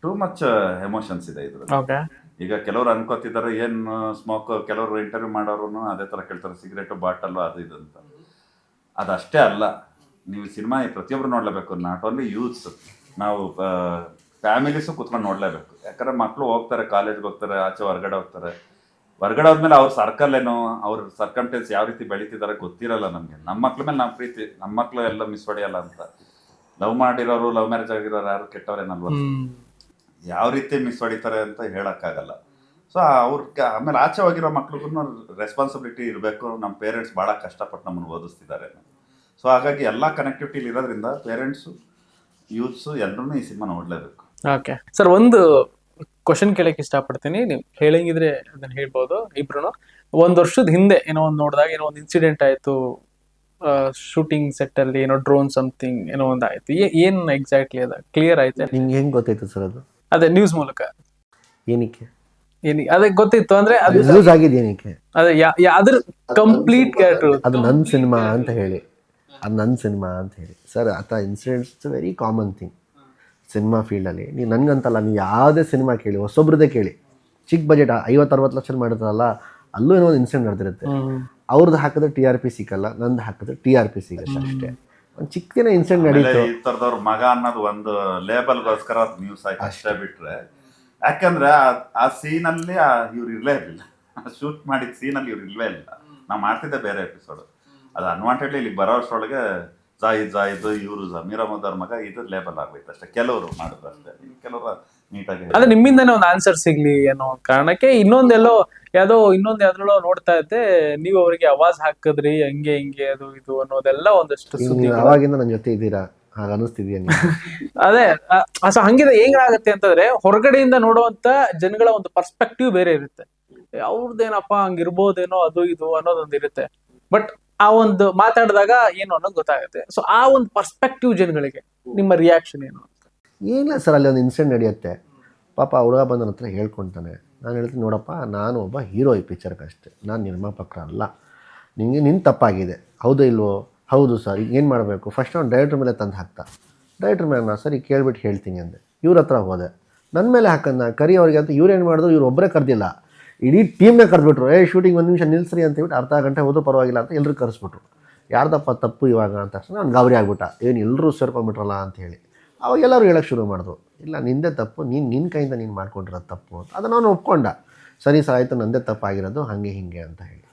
S1: ಟೂ ಮಚ್ ಎಮೋಷನ್ಸ್ ಇದೆ ಇದ್ರಲ್ಲಿ.
S2: ಓಕೆ
S1: ಈಗ ಕೆಲವರು ಅನ್ಕೋತಿದ್ದಾರೆ ಏನು ಸ್ಮೋಕ್ ಕೆಲವರು ಇಂಟರ್ವ್ಯೂ ಮಾಡೋರು ಅದೇ ತರ ಕೇಳ್ತಾರೆ ಸಿಗರೇಟ್ ಬಾಟಲ್ ಅದು ಇದು ಅಂತ. ಅದಷ್ಟೇ ಅಲ್ಲ ನೀವು ಸಿನಿಮಾ ಪ್ರತಿಯೊಬ್ಬರು ನೋಡಲೇಬೇಕು ನಾಟ್ ಓನ್ಲಿ ಯೂತ್ಸ್ ನಾವು ಫ್ಯಾಮಿಲೀಸು ಕುತ್ಕೊಂಡು ನೋಡಲೇಬೇಕು. ಯಾಕಂದ್ರೆ ಮಕ್ಕಳು ಹೋಗ್ತಾರೆ ಕಾಲೇಜ್ಗೆ ಹೋಗ್ತಾರೆ ಆಚೆ ಹೊರಗಡೆ ಹೋಗ್ತಾರೆ. ಹೊರಗಡೆ ಹೋದ್ಮೇಲೆ ಅವ್ರ ಸರ್ಕಲ್ ಏನೋ ಅವ್ರ ಸರ್ಕಮ್ಟೆನ್ಸ್ ಯಾವ ರೀತಿ ಬೆಳೀತಿದ್ದಾರೆ ಗೊತ್ತಿರಲ್ಲ ನಮಗೆ. ನಮ್ಮ ಮಕ್ಳ ಮೇಲೆ ನಾವು ಪ್ರೀತಿ ನಮ್ಮ ಮಕ್ಕಳು ಎಲ್ಲ ಮಿಸ್ ಹೊಡೆಯಲ್ಲ ಅಂತ. ಲವ್ ಮಾಡಿರೋರು ಲವ್ ಮ್ಯಾರೇಜ್ ಆಗಿರೋರು ಯಾರು ಕೆಟ್ಟವ್ರೇನಲ್ವ ಯಾವ ರೀತಿ ಮಿಸ್ ಹೊಡಿತಾರೆ ಅಂತ ಹೇಳಕ್ಕಾಗಲ್ಲ. ಸೊ ಅವ್ರ ಆಮೇಲೆ ಆಚೆ ಹೋಗಿರೋ ಮಕ್ಳಿಗೂ ರೆಸ್ಪಾನ್ಸಿಬಿಲಿಟಿ ಇರಬೇಕು. ನಮ್ಮ ಪೇರೆಂಟ್ಸ್ ಭಾಳ ಕಷ್ಟಪಟ್ಟು ನಮ್ಮನ್ನು ಓದಿಸ್ತಿದ್ದಾರೆ. ಸೊ ಹಾಗಾಗಿ ಎಲ್ಲ ಕನೆಕ್ಟಿವಿಟಿಲಿ ಇರೋದ್ರಿಂದ ಪೇರೆಂಟ್ಸು ಯೂತ್ಸು ಎಲ್ಲರೂ ಈ ಸಿನಿಮಾ ನೋಡಲೇಬೇಕು.
S2: ಓಕೆ ಸರ್ ಒಂದು ಕ್ವಶನ್ ಕೇಳಕ್ಕೆ ಇಷ್ಟಪಡ್ತೀನಿ. ನೀವು ಹೇಳಂಗಿದ್ರೆ ಅದನ್ನ ಹೇಳ್ಬೋದು ಇಬ್ರು ಒಂದು ವರ್ಷದ ಹಿಂದೆ ಏನೋ ಒಂದು ನೋಡಿದಾಗ ಏನೋ ಒಂದು ಇನ್ಸಿಡೆಂಟ್ ಆಯ್ತು ಶೂಟಿಂಗ್ ಸೆಟ್ ಅಲ್ಲಿ ಏನೋ ಡ್ರೋನ್ ಸಮಥಿಂಗ್ ಏನೋ ಒಂದು ಆಯ್ತು ಏ- ಏನ್ ಎಕ್ಸಾಕ್ಟ್ಲಿ ಅದ? ಕ್ಲಿಯರ್ ಆಯ್ತು?
S3: ನಿಮ್ಗೆ ಹೆಂಗ್ ಗೊತ್ತಾಯ್ತು ಸರ್ ಅದು?
S2: ಅದೇ ನ್ಯೂಸ್ ಮೂಲಕ.
S3: ಏನಕ್ಕೆ?
S2: ಏನಿ ಅದೇ ಗೊತ್ತಿತ್ತು ಅಂದ್ರೆ ಅದು
S3: ಯೂಸ್ ಆಗಿದೆ ಏನಕ್ಕೆ?
S2: ಅದೇ ಯಾ- ಯಾ- ಅದ್ರ ಕಂಪ್ಲೀಟ್ ಕ್ಯಾರೆಕ್ಟರ್
S3: ಅದು ನನ್ ಸಿನಿಮಾ ಅಂತ ಹೇಳಿ. ಅದು ನನ್ ಸಿನಿಮಾ ಅಂತ ಹೇಳಿ. ಸರ್ ಆತ incidents very common thing cinema ಫೀಲ್ಡಲ್ಲಿ ನೀವು ನನಗಂತಲ್ಲ ನೀವು ಯಾವುದೇ ಸಿನಿಮಾ ಕೇಳಿ ಹೊಸೊಬ್ರದೇ ಕೇಳಿ. ಚಿಕ್ಕ ಬಜೆಟ್ ಐವತ್ತು ಅರವತ್ತು ಲಕ್ಷ ಮಾಡಿದ್ರಲ್ಲ ಅಲ್ಲೂ ಏನೋ ಒಂದು ಇನ್ಸಿಡೆಂಟ್ ನಡೆದಿರುತ್ತೆ. ಅವ್ರದ್ದು ಹಾಕಿದ್ರೆ ಟಿ ಆರ್ ಪಿ ಸಿಕ್ಕಲ್ಲ ನಂದು ಹಾಕಿದ್ರೆ ಟಿ ಆರ್ ಪಿ ಸಿಗುತ್ತೆ ಅಷ್ಟೇ. ಒಂದು ಚಿಕ್ಕದಿನ ಇನ್ಸಿಡೆಂಟ್ ನಡೀತು.
S1: ಈ ಥರದವ್ರ ಮಗ ಅನ್ನೋದು ಒಂದು ಲೇಬಲ್ಗೋಸ್ಕರ ನ್ಯೂಸ್ ಆಯ್ತು ಅಷ್ಟೇ. ಬಿಟ್ರೆ. ಯಾಕಂದ್ರೆ ಆ- ಸೀನಲ್ಲಿ ಇವ್ರು ಇರಲೇ ಇರಲಿಲ್ಲ. ಶೂಟ್ ಮಾಡಿದ ಸೀನಲ್ಲಿ ಇವ್ರು ಇಲ್ವೇ ಇಲ್ಲ. ನಾವು ಮಾಡ್ತಿದ್ದೆ ಬೇರೆ ಎಪಿಸೋಡ್ ಅದು ಅನ್ವಾಂಟೆಡ್ಲಿ ಇಲ್ಲಿ ಬರೋ ಅಷ್ಟರೊಳಗೆ ಜಾಯಿದ್ ಜಾಯಿದ್ ಇವರು ಜಮೀರ್ ಅಹಮದ್ ಅವ್ರ ಮಗ ಇದು ಲೇಬಲ್ ಆಗೋಯ್ತು ಅಷ್ಟೇ. ಕೆಲವರು ಮಾಡಿದ್ರು ಅಷ್ಟೇ. ಕೆಲವರು ನೀಟಾಗಿ
S2: ಅದೇ ನಿಮ್ಮಿಂದನೇ ಒಂದು ಆನ್ಸರ್ ಸಿಗ್ಲಿ ಅನ್ನೋ ಒಂದ್ ಕಾರಣಕ್ಕೆ ಇನ್ನೊಂದೆಲ್ಲೋ ಯಾವ್ದೋ ಇನ್ನೊಂದ್ ಯಾವ್ದ್ರಲ್ಲೋ ನೋಡ್ತಾ ಇದ್ದೆ ನೀವು ಅವರಿಗೆ ಅವಾಜ್ ಹಾಕಿದ್ರಿ ಹಂಗೆ ಹಿಂಗೆ ಅದು ಇದು ಅನ್ನೋದೆಲ್ಲ ಒಂದಷ್ಟು ಸುದ್ದಿ
S3: ನೀವು ಅವಾಗಿಂದ ನನ್ನ ಜೊತೆ ಇದ್ದೀರಾ? ಹಾಗ ಅನಿಸ್ತಿದ್ಯಾ ನೀವು?
S2: ಅದೇ ಸೊ ಹಂಗಿದೆ ಹೆಂಗಾಗತ್ತೆ ಅಂತಂದ್ರೆ ಹೊರಗಡೆಯಿಂದ ನೋಡುವಂತ ಜನಗಳ ಒಂದು ಪರ್ಸ್ಪೆಕ್ಟಿವ್ ಬೇರೆ ಇರುತ್ತೆ. ಅವ್ರದ್ದೇನಪ್ಪ ಹಂಗಿರ್ಬೋದೇನೋ ಅದು ಇದು ಅನ್ನೋದೊಂದು ಇರುತ್ತೆ. ಬಟ್ ಆ ಒಂದು ಮಾತಾಡಿದಾಗ ಏನು ಅನ್ನೋದು ಗೊತ್ತಾಗುತ್ತೆ. ಸೊ ಆ ಒಂದು ಪರ್ಸ್ಪೆಕ್ಟಿವ್ ಜನಗಳಿಗೆ ನಿಮ್ಮ ರಿಯಾಕ್ಷನ್ ಏನು
S3: ಏನಿಲ್ಲ ಸರ್ ಅಲ್ಲಿ ಒಂದು ಇನ್ಸಿಡೆಂಟ್ ನಡೆಯುತ್ತೆ. ಪಾಪ ಹುಡುಗ ಬಂದ ಹತ್ರ ಹೇಳ್ಕೊತಾನೆ. ನಾನು ಹೇಳ್ತೀನಿ ನೋಡಪ್ಪ, ನಾನು ಒಬ್ಬ ಹೀರೋ ಈ ಪಿಕ್ಚರ್ಗೆ ಅಷ್ಟೇ. ನಾನು ನಿರ್ಮಾಪಕರ ಅಲ್ಲ ನಿಮಗೆ ನಿನ್ನ ತಪ್ಪಾಗಿದೆ. ಹೌದು ಇಲ್ವೋ? ಹೌದು ಸರ್ ಈಗ ಏನು ಮಾಡಬೇಕು? ಫಸ್ಟ್ ಅವ್ನು ಡೈರೆಕ್ಟ್ರ್ ಮೇಲೆ ತಂದು ಹಾಕ್ತಾ. ಡೈರೆಕ್ಟ್ರ್ ಮೇಲೆ ನಾನು ಸರ್, ಈಗ ಕೇಳ್ಬಿಟ್ಟು ಹೇಳ್ತೀನಿ ಅಂದೆ. ಇವ್ರ ಹತ್ರ ಹೋದೆ. ನನ್ನ ಮೇಲೆ ಹಾಕನ್ನ ಕರಿ ಅವ್ರಿಗೆ ಅಂತ ಇವ್ರು ಏನು ಮಾಡಿದ್ರು? ಇವ್ರು ಒಬ್ಬರೇ ಕರೆದಿಲ್ಲ. ಇಡೀ ಟೀಮ್ನೇ ಕರೆದ್ಬಿಟ್ರು. ಏ ಶೂಟಿಂಗ್ ಒಂದು ನಿಮಿಷ ನಿಲ್ಲಿಸ್ರಿ ಅಂತ ಹೇಳ್ಬಿಟ್ಟು ಅರ್ಧ ಗಂಟೆ ಹೋದ್ರೂ ಪರವಾಗಿಲ್ಲ ಅಂತ ಎಲ್ಲರೂ ಕರೆಸ್ಬಿಟ್ರು. ಯಾರ್ದಪ್ಪ ತಪ್ಪು ಇವಾಗ? ಅಂತ ತಕ್ಷಣ ನಾನು ಗಾಬರಿ ಆಗ್ಬಿಟ್ಟ. ಏನು ಎಲ್ಲರೂ ಸೇರ್ಕೊಂಡ್ಬಿಟ್ರಲ್ಲ? ಅಂತ ಹೇಳಿ. ಅವಾಗ ಎಲ್ಲರೂ ಹೇಳೋಕ್ಕೆ ಶುರು ಮಾಡಿದ್ರು. ಇಲ್ಲ, ನಿಂದೆ ತಪ್ಪು, ನೀನು ನಿನ್ನ ಕೈಯಿಂದ ನೀನು ಮಾಡ್ಕೊಂಡಿರೋದು ತಪ್ಪು ಅಂತ. ಅದನ್ನು ನಾನು ಒಪ್ಕೊಂಡ. ಸರಿ ಸರ್, ಆಯಿತು, ನಂದೇ ತಪ್ಪಾಗಿರೋದು, ಹಾಗೆ ಹೀಗೆ ಅಂತ ಹೇಳಿ.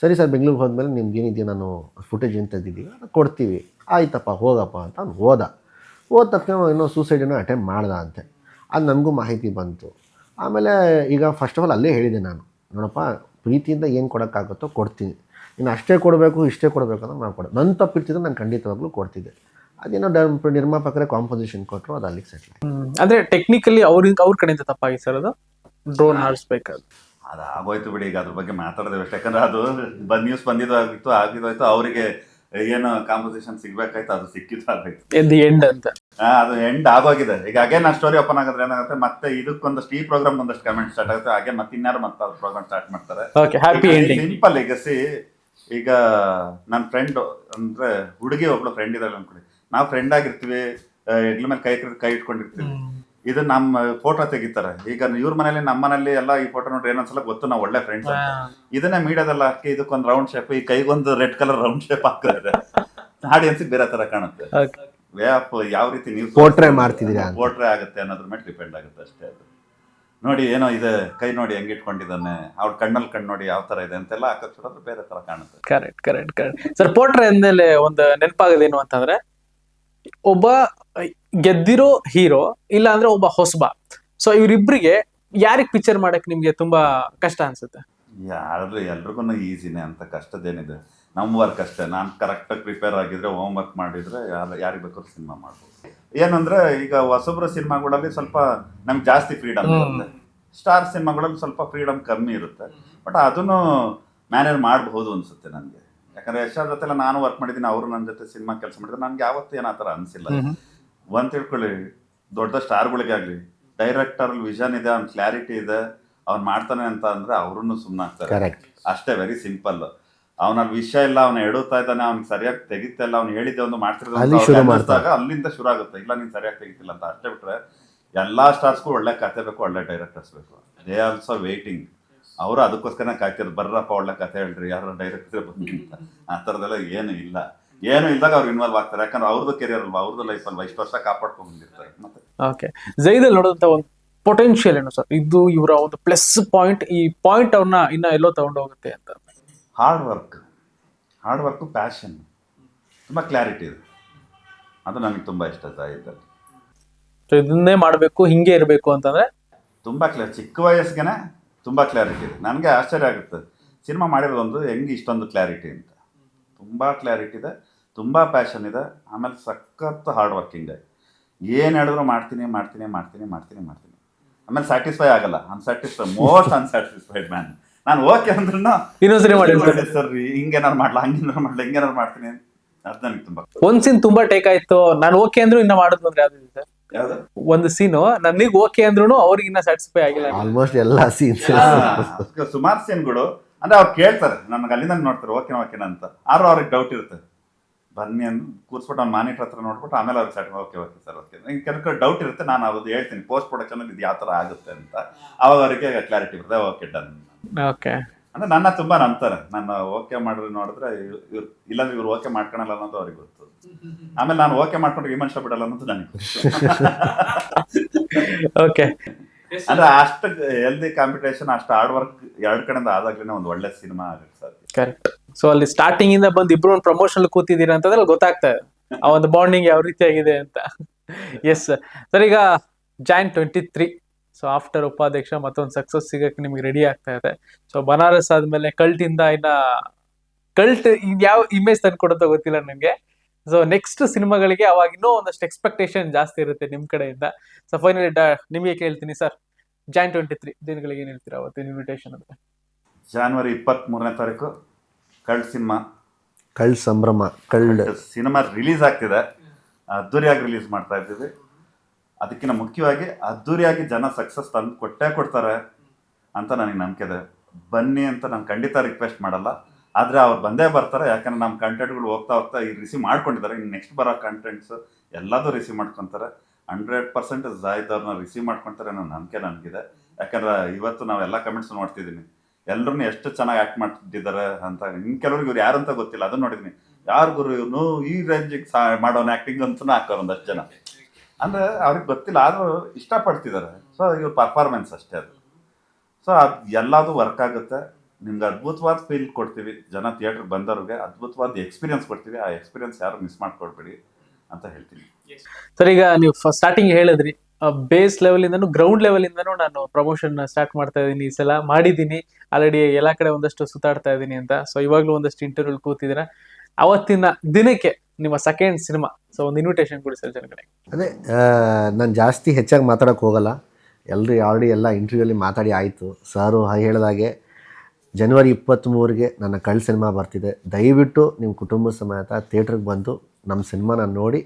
S3: ಸರಿ ಸರ್, ಬೆಂಗಳೂರಿಗೆ ಹೋದ್ಮೇಲೆ ನಿಮ್ಗೆ ಏನಿದೆಯೋ ನಾನು ಫುಟೇಜ್ ಏನು ತೆಗ್ದಿದ್ದೀವಿ ಕೊಡ್ತೀವಿ. ಆಯ್ತಪ್ಪ, ಹೋಗಪ್ಪ ಅಂತ ಅವ್ನು ಹೋದ. ಹೋದ ತಕ್ಷಣ ಏನೋ ಸೂಸೈಡನ್ನು ಅಟೆಂಪ್ಟ್ ಮಾಡ್ದ ಅಂತೆ. ಅದು ನನಗೂ ಮಾಹಿತಿ ಬಂತು. ಆಮೇಲೆ ಈಗ ಫಸ್ಟ್ ಆಫ್ ಆಲ್ ಅಲ್ಲೇ ಹೇಳಿದೆ ನಾನು. ನೋಡಪ್ಪ, ಪ್ರೀತಿಯಿಂದ ಏನು ಕೊಡೋಕ್ಕಾಗುತ್ತೋ ಕೊಡ್ತೀನಿ. ಇನ್ನು ಅಷ್ಟೇ ಕೊಡಬೇಕು, ಇಷ್ಟೇ ಕೊಡಬೇಕು ಅಂತ ನಾನು ಕೊಡ. ನನ್ನ ತಪ್ಪಿರ್ತಿದ್ರೆ ನಾನು ಖಂಡಿತವಾಗ್ಲೂ ಕೊಡ್ತಿದ್ದೆ. ಅದೇನೋ ಡ ನಿರ್ಮಾಪಕರೇ ಕಾಂಪೋಸಿಷನ್ ಕೊಟ್ಟರು ಅದು ಅಲ್ಲಿಗೆ ಸೆಟ್ಲ್
S2: ಅಂದ್ರೆ ಟೆಕ್ನಿಕಲಿ ಅವ್ರಿಂದ ಅವ್ರ ಕಡೆಯಿಂದ ತಪ್ಪಾಗಿ ಸರ್ ಅದು? ಡ್ರೋನ್ ಹಾರಿಸ್ಬೇಕಾದ್ರೆ.
S1: ಅದು ಆಗೋಯ್ತು ಬಿಡಿ ಈಗ ಅದ್ರ ಬಗ್ಗೆ ಮಾತಾಡಿದೆ ಅಷ್ಟೇ ಯಾಕಂದ್ರೆ ಅದು ಬಂದ್ ನ್ಯೂಸ್ ಬಂದಿದ್ದು ಆಗಿತ್ತು ಆಗಿದ್ದೋಯ್ತು ಅವರಿಗೆ ಏನು ಕಾಂಪೋಸಿಷನ್ ಸಿಗ್ಬೇಕಾಯ್ತು ಅದು ಸಿಕ್ಕಿತ್ತು
S2: ಎನ್ ಎಂಡ್ ಅಂತ.
S1: ಆ, ಅದು ಎಂಡ್ ಆಗೋಗಿದೆ. ಈಗ ಅಗೇನ್ ಆ ಸ್ಟೋರಿ ಓಪನ್ ಆಗಿದ್ರೆ ಏನಾಗುತ್ತೆ? ಮತ್ತೆ ಇದಕ್ಕೊಂದಷ್ಟು ಈ ಪ್ರೋಗ್ರಾಮ್ ಒಂದಷ್ಟು ಕಮೆಂಟ್ ಸ್ಟಾರ್ಟ್ ಆಗುತ್ತೆ. ಹಾಗೆ ಮತ್ತೆ ಇನ್ಯಾರು ಮತ್ತೆ ಅದು ಪ್ರೋಗ್ರಾಮ್ ಸ್ಟಾರ್ಟ್ ಮಾಡ್ತಾರೆ.
S2: ಓಕೆ ಹ್ಯಾಪಿ ಎಂಡಿಂಗ್
S1: ಸಿಂಪಲ್ ಈಗ ಸಿ ಈಗ ನನ್ನ ಫ್ರೆಂಡ್ ಅಂದ್ರೆ ಹುಡುಗಿ ಒಬ್ಳು ಫ್ರೆಂಡ್ ಇದ್ದಾಳೆ ಅನ್ಕೊಳ್ಳಿ ನಾವು ಫ್ರೆಂಡ್ ಆಗಿರ್ತೀವಿ ಹೆಗ್ಲ ಮೇಲೆ ಕೈ ಕೈ ಇಟ್ಕೊಂಡಿರ್ತೀವಿ. ಇದು ನಮ್ಮ ಫೋಟೋ ತೆಗಿತಾರೆ. ಈಗ ಇವ್ರ ಮನೇಲಿ ನಮ್ಮ ಮನೇಲಿ ಎಲ್ಲ ಈ ಫೋಟೋ ನೋಡ್ರಿ ಏನೊಂದ್ಸಲ ಗೊತ್ತು ನಾವು ಒಳ್ಳೆ ಫ್ರೆಂಡ್ಸ್ ಇದನ್ನ ಮೀಡಿಯಾದಲ್ಲಿ ಹಾಕಿ ಇದಕ್ಕೊಂದು ರೌಂಡ್ ಶೇಪ್ ಈ ಕೈಗೊಂದು ರೆಡ್ ಕಲರ್ ರೌಂಡ್ ಶೇಪ್ ಹಾಕಿದ್ರೆ ಆಡಿಯನ್ಸ್ ಬೇರೆ ತರ ಕಾಣುತ್ತೆ. ವೇ ಆಫ್ ಯಾವ ರೀತಿ ನೀವು
S3: ಪೋರ್ಟ್ರೇ ಮಾಡ್ತಿದ್ದೀರಾ.
S1: ಪೋರ್ಟ್ರೇ ಆಗುತ್ತೆ ಅನ್ನೋದ್ರ ಮೇಲೆ ಡಿಪೆಂಡ್ ಆಗುತ್ತೆ ಅಷ್ಟೇ ಅದು. ನೋಡಿ ಏನೋ ಇದೆ ಕೈ ನೋಡಿ ಹೆಂಗ್ ಇಟ್ಕೊಂಡಿದ್ದಾನೆ ಅವ್ರ ಕಣ್ಣಲ್ಲಿ ಕಣ್ಣು ನೋಡಿ ಯಾವ ತರ ಇದೆ ಅಂತೆಲ್ಲ ಹಾಕಕ್ ನೋಡಿದ್ರೆ ಬೇರೆ ತರ ಕಾಣುತ್ತೆ.
S2: Correct correct correct sir portray ಅಂದ್ಮೇಲೆ ಒಂದು ನೆನಪಾಗೋದೇನು ಅಂತಂದ್ರೆ ಒಬ್ಬ ಗೆದ್ದಿರೋ ಹೀರೋ ಇಲ್ಲ ಅಂದ್ರೆ ಒಬ್ಬ ಹೊಸಬ. ಸೊ ಇವರಿಬ್ರಿಗೆ ಯಾರಿಗ್ ಪಿಕ್ಚರ್ ಮಾಡಕ್ ನಿಮ್ಗೆ ತುಂಬಾ ಕಷ್ಟ ಅನ್ಸುತ್ತೆ?
S1: ಯಾರು ಎಲ್ರಿಗೂ ಈಸಿನೇ ಅಂತ ಕಷ್ಟದೇನಿದೆ ನಮ್ಮ ವರ್ಕ್ ಅಷ್ಟೇ ನಾನು ಕರೆಕ್ಟಾಗಿ ಪ್ರಿಪೇರ್ ಆಗಿದ್ರೆ ಹೋಮ್ ವರ್ಕ್ ಮಾಡಿದ್ರೆ ಯಾರು ಯಾರಿಗೆ ಬೇಕಾದ್ರೂ ಸಿನಿಮಾ ಮಾಡ್ಬೋದು. ಏನಂದ್ರೆ ಈಗ ಹೊಸಬ್ರ ಸಿನಿಮಾಗಳಲ್ಲಿ ಸ್ವಲ್ಪ ನಮ್ಗೆ ಜಾಸ್ತಿ ಫ್ರೀಡಮ್ ಇರುತ್ತೆ. ಸ್ಟಾರ್ ಸಿನಿಮಾಗಳಲ್ಲಿ ಸ್ವಲ್ಪ ಫ್ರೀಡಮ್ ಕಮ್ಮಿ ಇರುತ್ತೆ. ಬಟ್ ಅದನ್ನು ಮ್ಯಾನೇಜ್ ಮಾಡಬಹುದು ಅನ್ಸುತ್ತೆ ನನಗೆ. ಯಾಕಂದ್ರೆ ಯಶಾರ್ ಜೊತೆ ನಾನು ವರ್ಕ್ ಮಾಡಿದ್ದೀನಿ ಅವರು ನನ್ನ ಜೊತೆ ಸಿನಿಮಾ ಕೆಲಸ ಮಾಡಿದ್ರೆ. ನನಗೆ ಯಾವತ್ತೂ ಏನು ಆತರ ಥರ ಅನಿಸಿಲ್ಲ. ಒಂದ್ ತಿಳ್ಕೊಳ್ಳಿ ದೊಡ್ಡ ಸ್ಟಾರ್ಗಳಿಗಾಗ್ಲಿ ಡೈರೆಕ್ಟರ್ ವಿಷನ್ ಇದೆ ಅವ್ನ ಕ್ಲಾರಿಟಿ ಇದೆ ಅವ್ನ್ ಮಾಡ್ತಾನೆ ಅಂತ ಅಂದ್ರೆ ಅವ್ರನ್ನು ಸುಮ್ಮನಾಗ್ತಾರೆ
S3: ಕರೆಕ್ಟ್
S1: ಅಷ್ಟೇ ವೆರಿ ಸಿಂಪಲ್ ಅವನ ವಿಷಯ ಇಲ್ಲ ಅವ್ನ ಎಡುತ್ತಾ ಇದ್ದಾನೆ ಅವ್ನಿಗೆ ಸರಿಯಾಗಿ ತೆಗಿತಲ್ಲ ಅವ್ನು ಹೇಳಿದ್ದೆ ಒಂದು ಮಾಡ್ತಿರೋದಾಗ ಅಲ್ಲಿಂದ ಶುರು ಆಗುತ್ತೆ. ಇಲ್ಲ ನೀನ್ ಸರಿಯಾಗಿ ತೆಗಿತಿಲ್ಲ ಅಂತ. ಅಷ್ಟೇ ಬಿಟ್ರೆ ಎಲ್ಲಾ ಸ್ಟಾರ್ಸ್ಗೂ ಒಳ್ಳೆ ಕತೆ ಬೇಕು ಒಳ್ಳೆ ಡೈರೆಕ್ಟರ್ಸ್ ಬೇಕು. ದೇ ಆಲ್ಸೋ ವೇಟಿಂಗ್ ಅವರು ಅದಕ್ಕೋಸ್ಕರ ಕಾಯ್ತಿರೋದು ಬರ್ರಪ್ಪ ಒಳ್ಳೆ ಕಥೆ ಹೇಳ್ರಿ ಯಾರು ಡೈರೆಕ್ಟ್ರೆ ಅಂತ. ಆ ಥರದೆಲ್ಲ ಏನು ಇಲ್ಲ. ಏನು ಇಲ್ದಾಗ ಅವ್ರು ಇನ್ವಾಲ್ವ್ ಆಗ್ತಾರೆ ಯಾಕಂದ್ರೆ ಅವ್ರದ್ದು ಕೆರಿಯರ್ ಅಲ್ವಾ ಅವ್ರದ್ದು ಲೈಫ್ ಅಲ್ವಾ ಇಷ್ಟು ವರ್ಷ ಕಾಪಾಡ್ಕೊಂಡು ಬಂದಿರ್ತಾರೆ ಮತ್ತೆ
S2: ಓಕೆ ಜೈದಲ್ಲಿ ನೋಡೋದಂತ ಒಂದು ಪೊಟೆನ್ಷಿಯಲ್ ಏನು ಸರ್? ಇದು ಇವರ ಒಂದು ಪ್ಲಸ್ ಪಾಯಿಂಟ್ ಈ ಪಾಯಿಂಟ್ ಅವ್ರನ್ನ ಇನ್ನ ಎಲ್ಲೋ ತಗೊಂಡು ಹೋಗುತ್ತೆ ಅಂತ.
S1: Hard work hard work passion ತುಂಬ ಕ್ಲಾರಿಟಿ ಇದೆ. ಅದು ನನಗೆ ತುಂಬ ಇಷ್ಟ ಸಾಹಿತ್ಯದಲ್ಲಿ
S2: ಸೊ ಇದನ್ನೇ ಮಾಡಬೇಕು ಹಿಂಗೆ ಇರಬೇಕು ಅಂತಂದ್ರೆ?
S1: ತುಂಬ ಕ್ಲಿಯರ್ ಚಿಕ್ಕ ವಯಸ್ಸಿಗೆ ತುಂಬ ಕ್ಲಾರಿಟಿ ಇದೆ. ನನಗೆ ಆಶ್ಚರ್ಯ ಆಗುತ್ತೆ. ಸಿನಿಮಾ ಮಾಡಿರೋದೊಂದು ಹೆಂಗೆ ಇಷ್ಟೊಂದು ಕ್ಲಾರಿಟಿ ಅಂತ. ತುಂಬ ಕ್ಲಾರಿಟಿ ಇದೆ ತುಂಬ ಪ್ಯಾಷನ್ ಇದೆ ಆಮೇಲೆ ಸಖತ್ ಹಾರ್ಡ್ ವರ್ಕಿಂಗ್ ಏನು ಹೇಳಿದ್ರು ಮಾಡ್ತೀನಿ ಮಾಡ್ತೀನಿ ಮಾಡ್ತೀನಿ ಮಾಡ್ತೀನಿ ಮಾಡ್ತೀನಿ. ಆಮೇಲೆ ಸ್ಯಾಟಿಸ್ಫೈ ಆಗಲ್ಲ. ಅನ್ಸ್ಯಾಟಿಸ್ಫೈ ಮೋಸ್ಟ್ ಅನ್ಸ್ಯಾಟಿಸ್ಫೈಡ್ ಮ್ಯಾನ್ ನಾನು ಓಕೆ ಅಂದ್ರೂ
S2: ಇನ್ನೊಂದ್ಸರಿ ಮಾಡಿ
S1: ಸರ್ ಹಿಂಗೇನಾರು ಮಾಡ್ಲಾ ಹಂಗೇನಾರು ಮಾಡ್ಲಾ ಹಿಂಗೇನಾರು ಮಾಡ್ತೀನಿ ಅದು ನನಗೆ ತುಂಬ
S2: ಒಂದ್ ಸೀನ್ ತುಂಬಾ ಟೇಕ್ ಆಯ್ತು. ನಾನು ಓಕೆ ಅಂದ್ರು ಇನ್ನ ಮಾಡೋದು ಅಂದ್ರೆ ಯಾವ್ದು ಸರ್
S1: ಯಾವುದು?
S2: ಒಂದು ಸೀನು ನನಗೆ ಓಕೆ ಅಂದ್ರೂ ಅವ್ರಿಗೆ ಇನ್ನ ಸ್ಯಾಟಿಸ್ಫೈ ಆಗಿಲ್ಲ.
S3: ಆಲ್ಮೋಸ್ಟ್ ಎಲ್ಲ ಸೀನ್ಸ್
S1: ಸುಮಾರು ಸೀನ್ಗಳು. ಅಂದ್ರೆ ಅವ್ರು ಕೇಳ್ತಾರೆ ನನಗೆ ಅಲ್ಲಿಂದ ನೋಡ್ತಾರೆ ಓಕೆ ಓಕೆನಾ ಅಂತ. ಆದ್ರೂ ಅವ್ರಿಗೆ ಡೌಟ್ ಇರುತ್ತೆ. ಬನ್ನಿ ಅಂದ್ ಕೂರ್ಸ್ಬಿಟ್ಟು ಅವ್ನು ಮಾನಿಟರ್ ಹತ್ರ ನೋಡ್ಬಿಟ್ಟು ಆಮೇಲೆ ಅವ್ರಿಗೆ satisfy okay okay sir okay ಕೆಲವು ಡೌಟ್ ಇರುತ್ತೆ ನಾನು ಅದು ಹೇಳ್ತೀನಿ. ಪೋಸ್ಟ್ ಪ್ರೊಡಕ್ಷನ್ ಇದು ಯಾವ ಥರ ಆಗುತ್ತೆ ಅಂತ. ಅವಾಗ ಅವರಿಗೆ ಕ್ಲಾರಿಟಿ ಬರುತ್ತೆ ಓಕೆ ಡನ್
S2: ಓಕೆ
S1: ಅಂದ್ರೆ ನನ್ನ ತುಂಬಾ ನಂಬ್ತಾರೆ. ನನ್ನ ಓಕೆ ಮಾಡಿದ್ರೆ ನೋಡಿದ್ರೆ ಇವ್ರು ಇಲ್ಲಾಂದ್ರೆ ಇವ್ರು ಓಕೆ ಮಾಡ್ಕೊಳಲ್ಲ ಅನ್ನೋದು ಅವ್ರಿಗೆ ಗೊತ್ತು. ಆಮೇಲೆ ನಾನು ಓಕೆ ಮಾಡ್ಕೊಂಡ್ರೆ ಈ ಮನುಷ್ಯ ಬಿಡಲ್ಲ ಅನ್ನೋದು ನನಗೆ
S2: ಓಕೆ
S1: ಅಂದ್ರೆ ಅಷ್ಟು ಹೆಲ್ದಿ ಕಾಂಪಿಟೇಷನ್ ಅಷ್ಟು ಹಾರ್ಡ್ ವರ್ಕ್ ಎರಡ್ ಕಡೆಯಿಂದ ಆದಾಗ್ಲೇ ಒಂದು ಒಳ್ಳೆ ಸಿನಿಮಾ ಆಗುತ್ತೆ ಸರ್
S2: ಕರೆಕ್ಟ್ ಸೊ ಅಲ್ಲಿ ಸ್ಟಾರ್ಟಿಂಗ್ ಇಂದ ಬಂದು ಇಬ್ರು ಒಂದು ಪ್ರಮೋಷನ್ ಕೂತಿದ್ದೀರಾ ಅಂತಂದ್ರೆ ಗೊತ್ತಾಗ್ತದೆ ಆ ಒಂದು ಬಾಂಡಿಂಗ್ ಯಾವ ರೀತಿಯಾಗಿದೆ ಅಂತ. ಎಸ್ ಸರ್ ಈಗ join twenty three so after Upadhyaksha ಮತ್ತೊಂದು ಸಕ್ಸಸ್ ಸಿಗಕ್ಕೆ ನಿಮ್ಗೆ ರೆಡಿ ಆಗ್ತಾ ಇದೆ. ಸೊ ಬನಾರಸ್ ಆದ್ಮೇಲೆ ಕಲ್ಟಿಂದ ಇಂದ ಇನ್ನ ಕಲ್ಟ್ ಯಾವ ಇಮೇಜ್ ತಂದ್ಕೊಡುತ್ತೋ ಗೊತ್ತಿಲ್ಲ ನಿಮಗೆ. ಸೊ ನೆಕ್ಸ್ಟ್ ಸಿನಿಮಾಗಳಿಗೆ ಅವಾಗ ಇನ್ನೂ ಒಂದಷ್ಟು ಎಕ್ಸ್ಪೆಕ್ಟೇಷನ್ ಜಾಸ್ತಿ ಇರುತ್ತೆ ನಿಮ್ಮ ಕಡೆಯಿಂದ. ಸೊ ಫೈನಲಿ ನಿಮಗೆ ಕೇಳ್ತೀನಿ ಸರ್ ಜಾನ್ ಟ್ವೆಂಟಿ ತ್ರೀ ದಿನಗಳಿಗೆ ಏನು ಹೇಳ್ತೀರಾ ಅವತ್ತಿನ ಇನ್ವಿಟೇಷನ್ ಅಂದರೆ
S1: ಜಾನ್ವರಿ ಇಪ್ಪತ್ತ್ ಮೂರನೇ ತಾರೀಕು ಕಳ್ಳ ಸಿನಿಮಾ.
S3: ಕಳ್ಳ ಸಂಭ್ರಮ ಕಳ್ಳ
S1: ಸಿನಿಮಾ ರಿಲೀಸ್ ಆಗ್ತಿದೆ. ಅದ್ದೂರಿಯಾಗಿ ರಿಲೀಸ್ ಮಾಡ್ತಾ ಇದ್ದೀವಿ. ಅದಕ್ಕಿಂತ ಮುಖ್ಯವಾಗಿ ಅದ್ದೂರಿಯಾಗಿ ಜನ ಸಕ್ಸಸ್ ತಂದು ಕೊಟ್ಟೇ ಕೊಡ್ತಾರೆ ಅಂತ ನನಗೆ ನಂಬಿಕೆ ಇದೆ. ಬನ್ನಿ ಅಂತ ನಾನು ಖಂಡಿತ ರಿಕ್ವೆಸ್ಟ್ ಮಾಡಲ್ಲ. ಆದರೆ ಅವ್ರು ಬಂದೇ ಬರ್ತಾರೆ. ಯಾಕಂದ್ರೆ ನಮ್ಮ ಕಂಟೆಂಟ್ಗಳು ಹೋಗ್ತಾ ಹೋಗ್ತಾ ಈಗ ರಿಸೀವ್ ಮಾಡ್ಕೊಂಡಿದ್ದಾರೆ. ಇನ್ನು ನೆಕ್ಸ್ಟ್ ಬರೋ ಕಂಟೆಂಟ್ಸ್ ಎಲ್ಲದೂ ರಿಸೀವ್ ಮಾಡ್ಕೊತಾರೆ. ಹಂಡ್ರೆಡ್ ಪರ್ಸೆಂಟ್ ಜಾಯ್ದವ್ರನ್ನ ರಿಸೀವ್ ಮಾಡ್ಕೊತಾರೆ ಅನ್ನೋ ನಂಬಿಕೆ ನನಗಿದೆ. ಯಾಕಂದ್ರೆ ಇವತ್ತು ನಾವೆಲ್ಲ ಕಮೆಂಟ್ಸ್ ನೋಡ್ತಿದ್ದೀನಿ ಎಲ್ಲರೂ ಎಷ್ಟು ಚೆನ್ನಾಗಿ ಆ್ಯಕ್ಟ್ ಮಾಡ್ತಿದ್ದಾರೆ ಅಂತ. ಇನ್ನು ಕೆಲವ್ರಿಗೆ ಇವ್ರು ಯಾರು ಅಂತ ಗೊತ್ತಿಲ್ಲ. ಅದನ್ನು ನೋಡಿದ್ದೀನಿ ಯಾರು ಗುರು ಇವನು ಈ ರೇಂಜಿಗೆ ಸಾ ಮಾಡೋನ್ ಆ್ಯಕ್ಟಿಂಗ್ ಅಂತಲೂ ಹಾಕೋರು ಒಂದಷ್ಟು ಜನ. ಅಂದರೆ ಅವ್ರಿಗೆ ಗೊತ್ತಿಲ್ಲ ಆದರೂ ಇಷ್ಟಪಡ್ತಿದ್ದಾರೆ ಸೊ ಇವ್ರ ಪರ್ಫಾರ್ಮೆನ್ಸ್ ಅಷ್ಟೇ ಅದು. ಸೊ ಅದು ಎಲ್ಲದೂ ವರ್ಕ್ ಆಗುತ್ತೆ. ನಿಮ್ಗೆ ಅದ್ಭುತವಾದ ಫೀಲ್ ಕೊಡ್ತೀವಿ. ಜನ ಥಿಯೇಟರ್ ಬಂದವ್ರಿಗೆ ಅದ್ಭುತವಾದ ಎಕ್ಸ್ಪೀರಿಯನ್ಸ್ ಕೊಡ್ತೀವಿ. ಆ ಎಕ್ಸ್ಪೀರಿಯನ್ಸ್ ಯಾರು ಮಿಸ್ ಮಾಡ್ಕೊಡ್ಬೇಡಿ ಅಂತ ಹೇಳ್ತೀನಿ.
S2: ಸರ್ ಈಗ ನೀವು ಸ್ಟಾರ್ಟಿಂಗ್ ಹೇಳಿದ್ರಿ. ಬೇಸ್ ಲೆವೆಲ್ ಇಂದನು ಗ್ರೌಂಡ್ ಲೆವೆಲ್ ಇಂದನು ನಾನು ಪ್ರಮೋಷನ್ ಸ್ಟಾರ್ಟ್ ಮಾಡ್ತಾ ಇದ್ದೀನಿ ಈ ಸಲ ಮಾಡಿದ್ದೀನಿ ಆಲ್ರೆಡಿ ಎಲ್ಲಾ ಕಡೆ ಒಂದಷ್ಟು ಸುತ್ತಾಡ್ತಾ ಇದ್ದೀನಿ ಅಂತ. ಸೊ ಇವಾಗ್ಲೂ ಒಂದಷ್ಟು ಇಂಟರ್ವ್ಯೂ ಕೂತಿದ್ದೀರಾ ಅವತ್ತಿನ ದಿನಕ್ಕೆ ನಿಮ್ಮ ಸೆಕೆಂಡ್ ಸಿನಿಮಾ ಸೊ ಒಂದು ಇನ್ವಿಟೇಷನ್ ಕೊಡಿ ಸರ್ ಜನಗಳಿಗೆ
S3: ಅದೇ ನಾನು ಜಾಸ್ತಿ ಹೆಚ್ಚಾಗಿ ಮಾತಾಡೋಕೆ ಹೋಗಲ್ಲ. ಎಲ್ಲರೂ ಆಲ್ರೆಡಿ ಎಲ್ಲ ಇಂಟರ್ವ್ಯೂಲಿ ಮಾತಾಡಿ ಆಯಿತು. ಸಾರು ಹೇಳಿದಾಗೆ ಜನವರಿ ಇಪ್ಪತ್ತ್ಮೂರಿಗೆ ನನ್ನ ಕಳ್ ಸಿನಿಮಾ ಬರ್ತಿದೆ. ದಯವಿಟ್ಟು ನಿಮ್ಮ ಕುಟುಂಬ ಸಮೇತ ಥಿಯೇಟ್ರಿಗೆ ಬಂದು ನಮ್ಮ ಸಿನಿಮಾನ ನೋಡಿ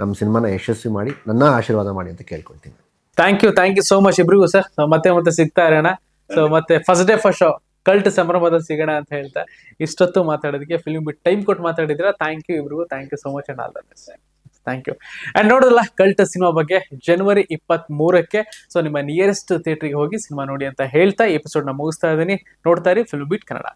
S3: ನಮ್ಮ ಸಿನಿಮಾನ ಯಶಸ್ವಿ ಮಾಡಿ ನನ್ನ ಆಶೀರ್ವಾದ ಮಾಡಿ ಅಂತ ಕೇಳ್ಕೊಳ್ತೀನಿ.
S2: Thank you thank you so much ಇಬ್ರಿಗೂ ಸರ್ ಮತ್ತೆ ಮತ್ತೆ ಸಿಗ್ತಾ ಇರೋಣ. ಸೊ ಮತ್ತೆ first day first show cult ಸಂಭ್ರಮದ ಸಿಗೋಣ ಅಂತ ಹೇಳ್ತಾ ಇಷ್ಟೊತ್ತು ಮಾತಾಡೋದಕ್ಕೆ ಫಿಲ್ಮ್ ಬಿಟ್ಟು ಟೈಮ್ ಕೊಟ್ಟು ಮಾತಾಡಿದ್ರೆ ಥ್ಯಾಂಕ್ ಯು ಇಬ್ರಿಗೂ. Thank you so much and all the thank you and ನೋಡೋದಲ್ಲ, cult cinema ಬಗ್ಗೆ ಜನವರಿ ಇಪ್ಪತ್ತ್ ಮೂರಕ್ಕೆ ಸೊ ನಿಮ್ಮ ನಿಯರೆಸ್ಟ್ ಥಿಯೇಟ್ರಿಗೆ ಹೋಗಿ ಸಿನಿಮಾ ನೋಡಿ ಅಂತ ಹೇಳ್ತಾ ಎಪಿಸೋಡ್ನ ಮುಗಿಸ್ತಾ ಇದ್ದೀನಿ. ನೋಡ್ತಾ ಇರಿ ಫಿಲ್ಮ್ ಬಿಟ್ ಕನ್ನಡ.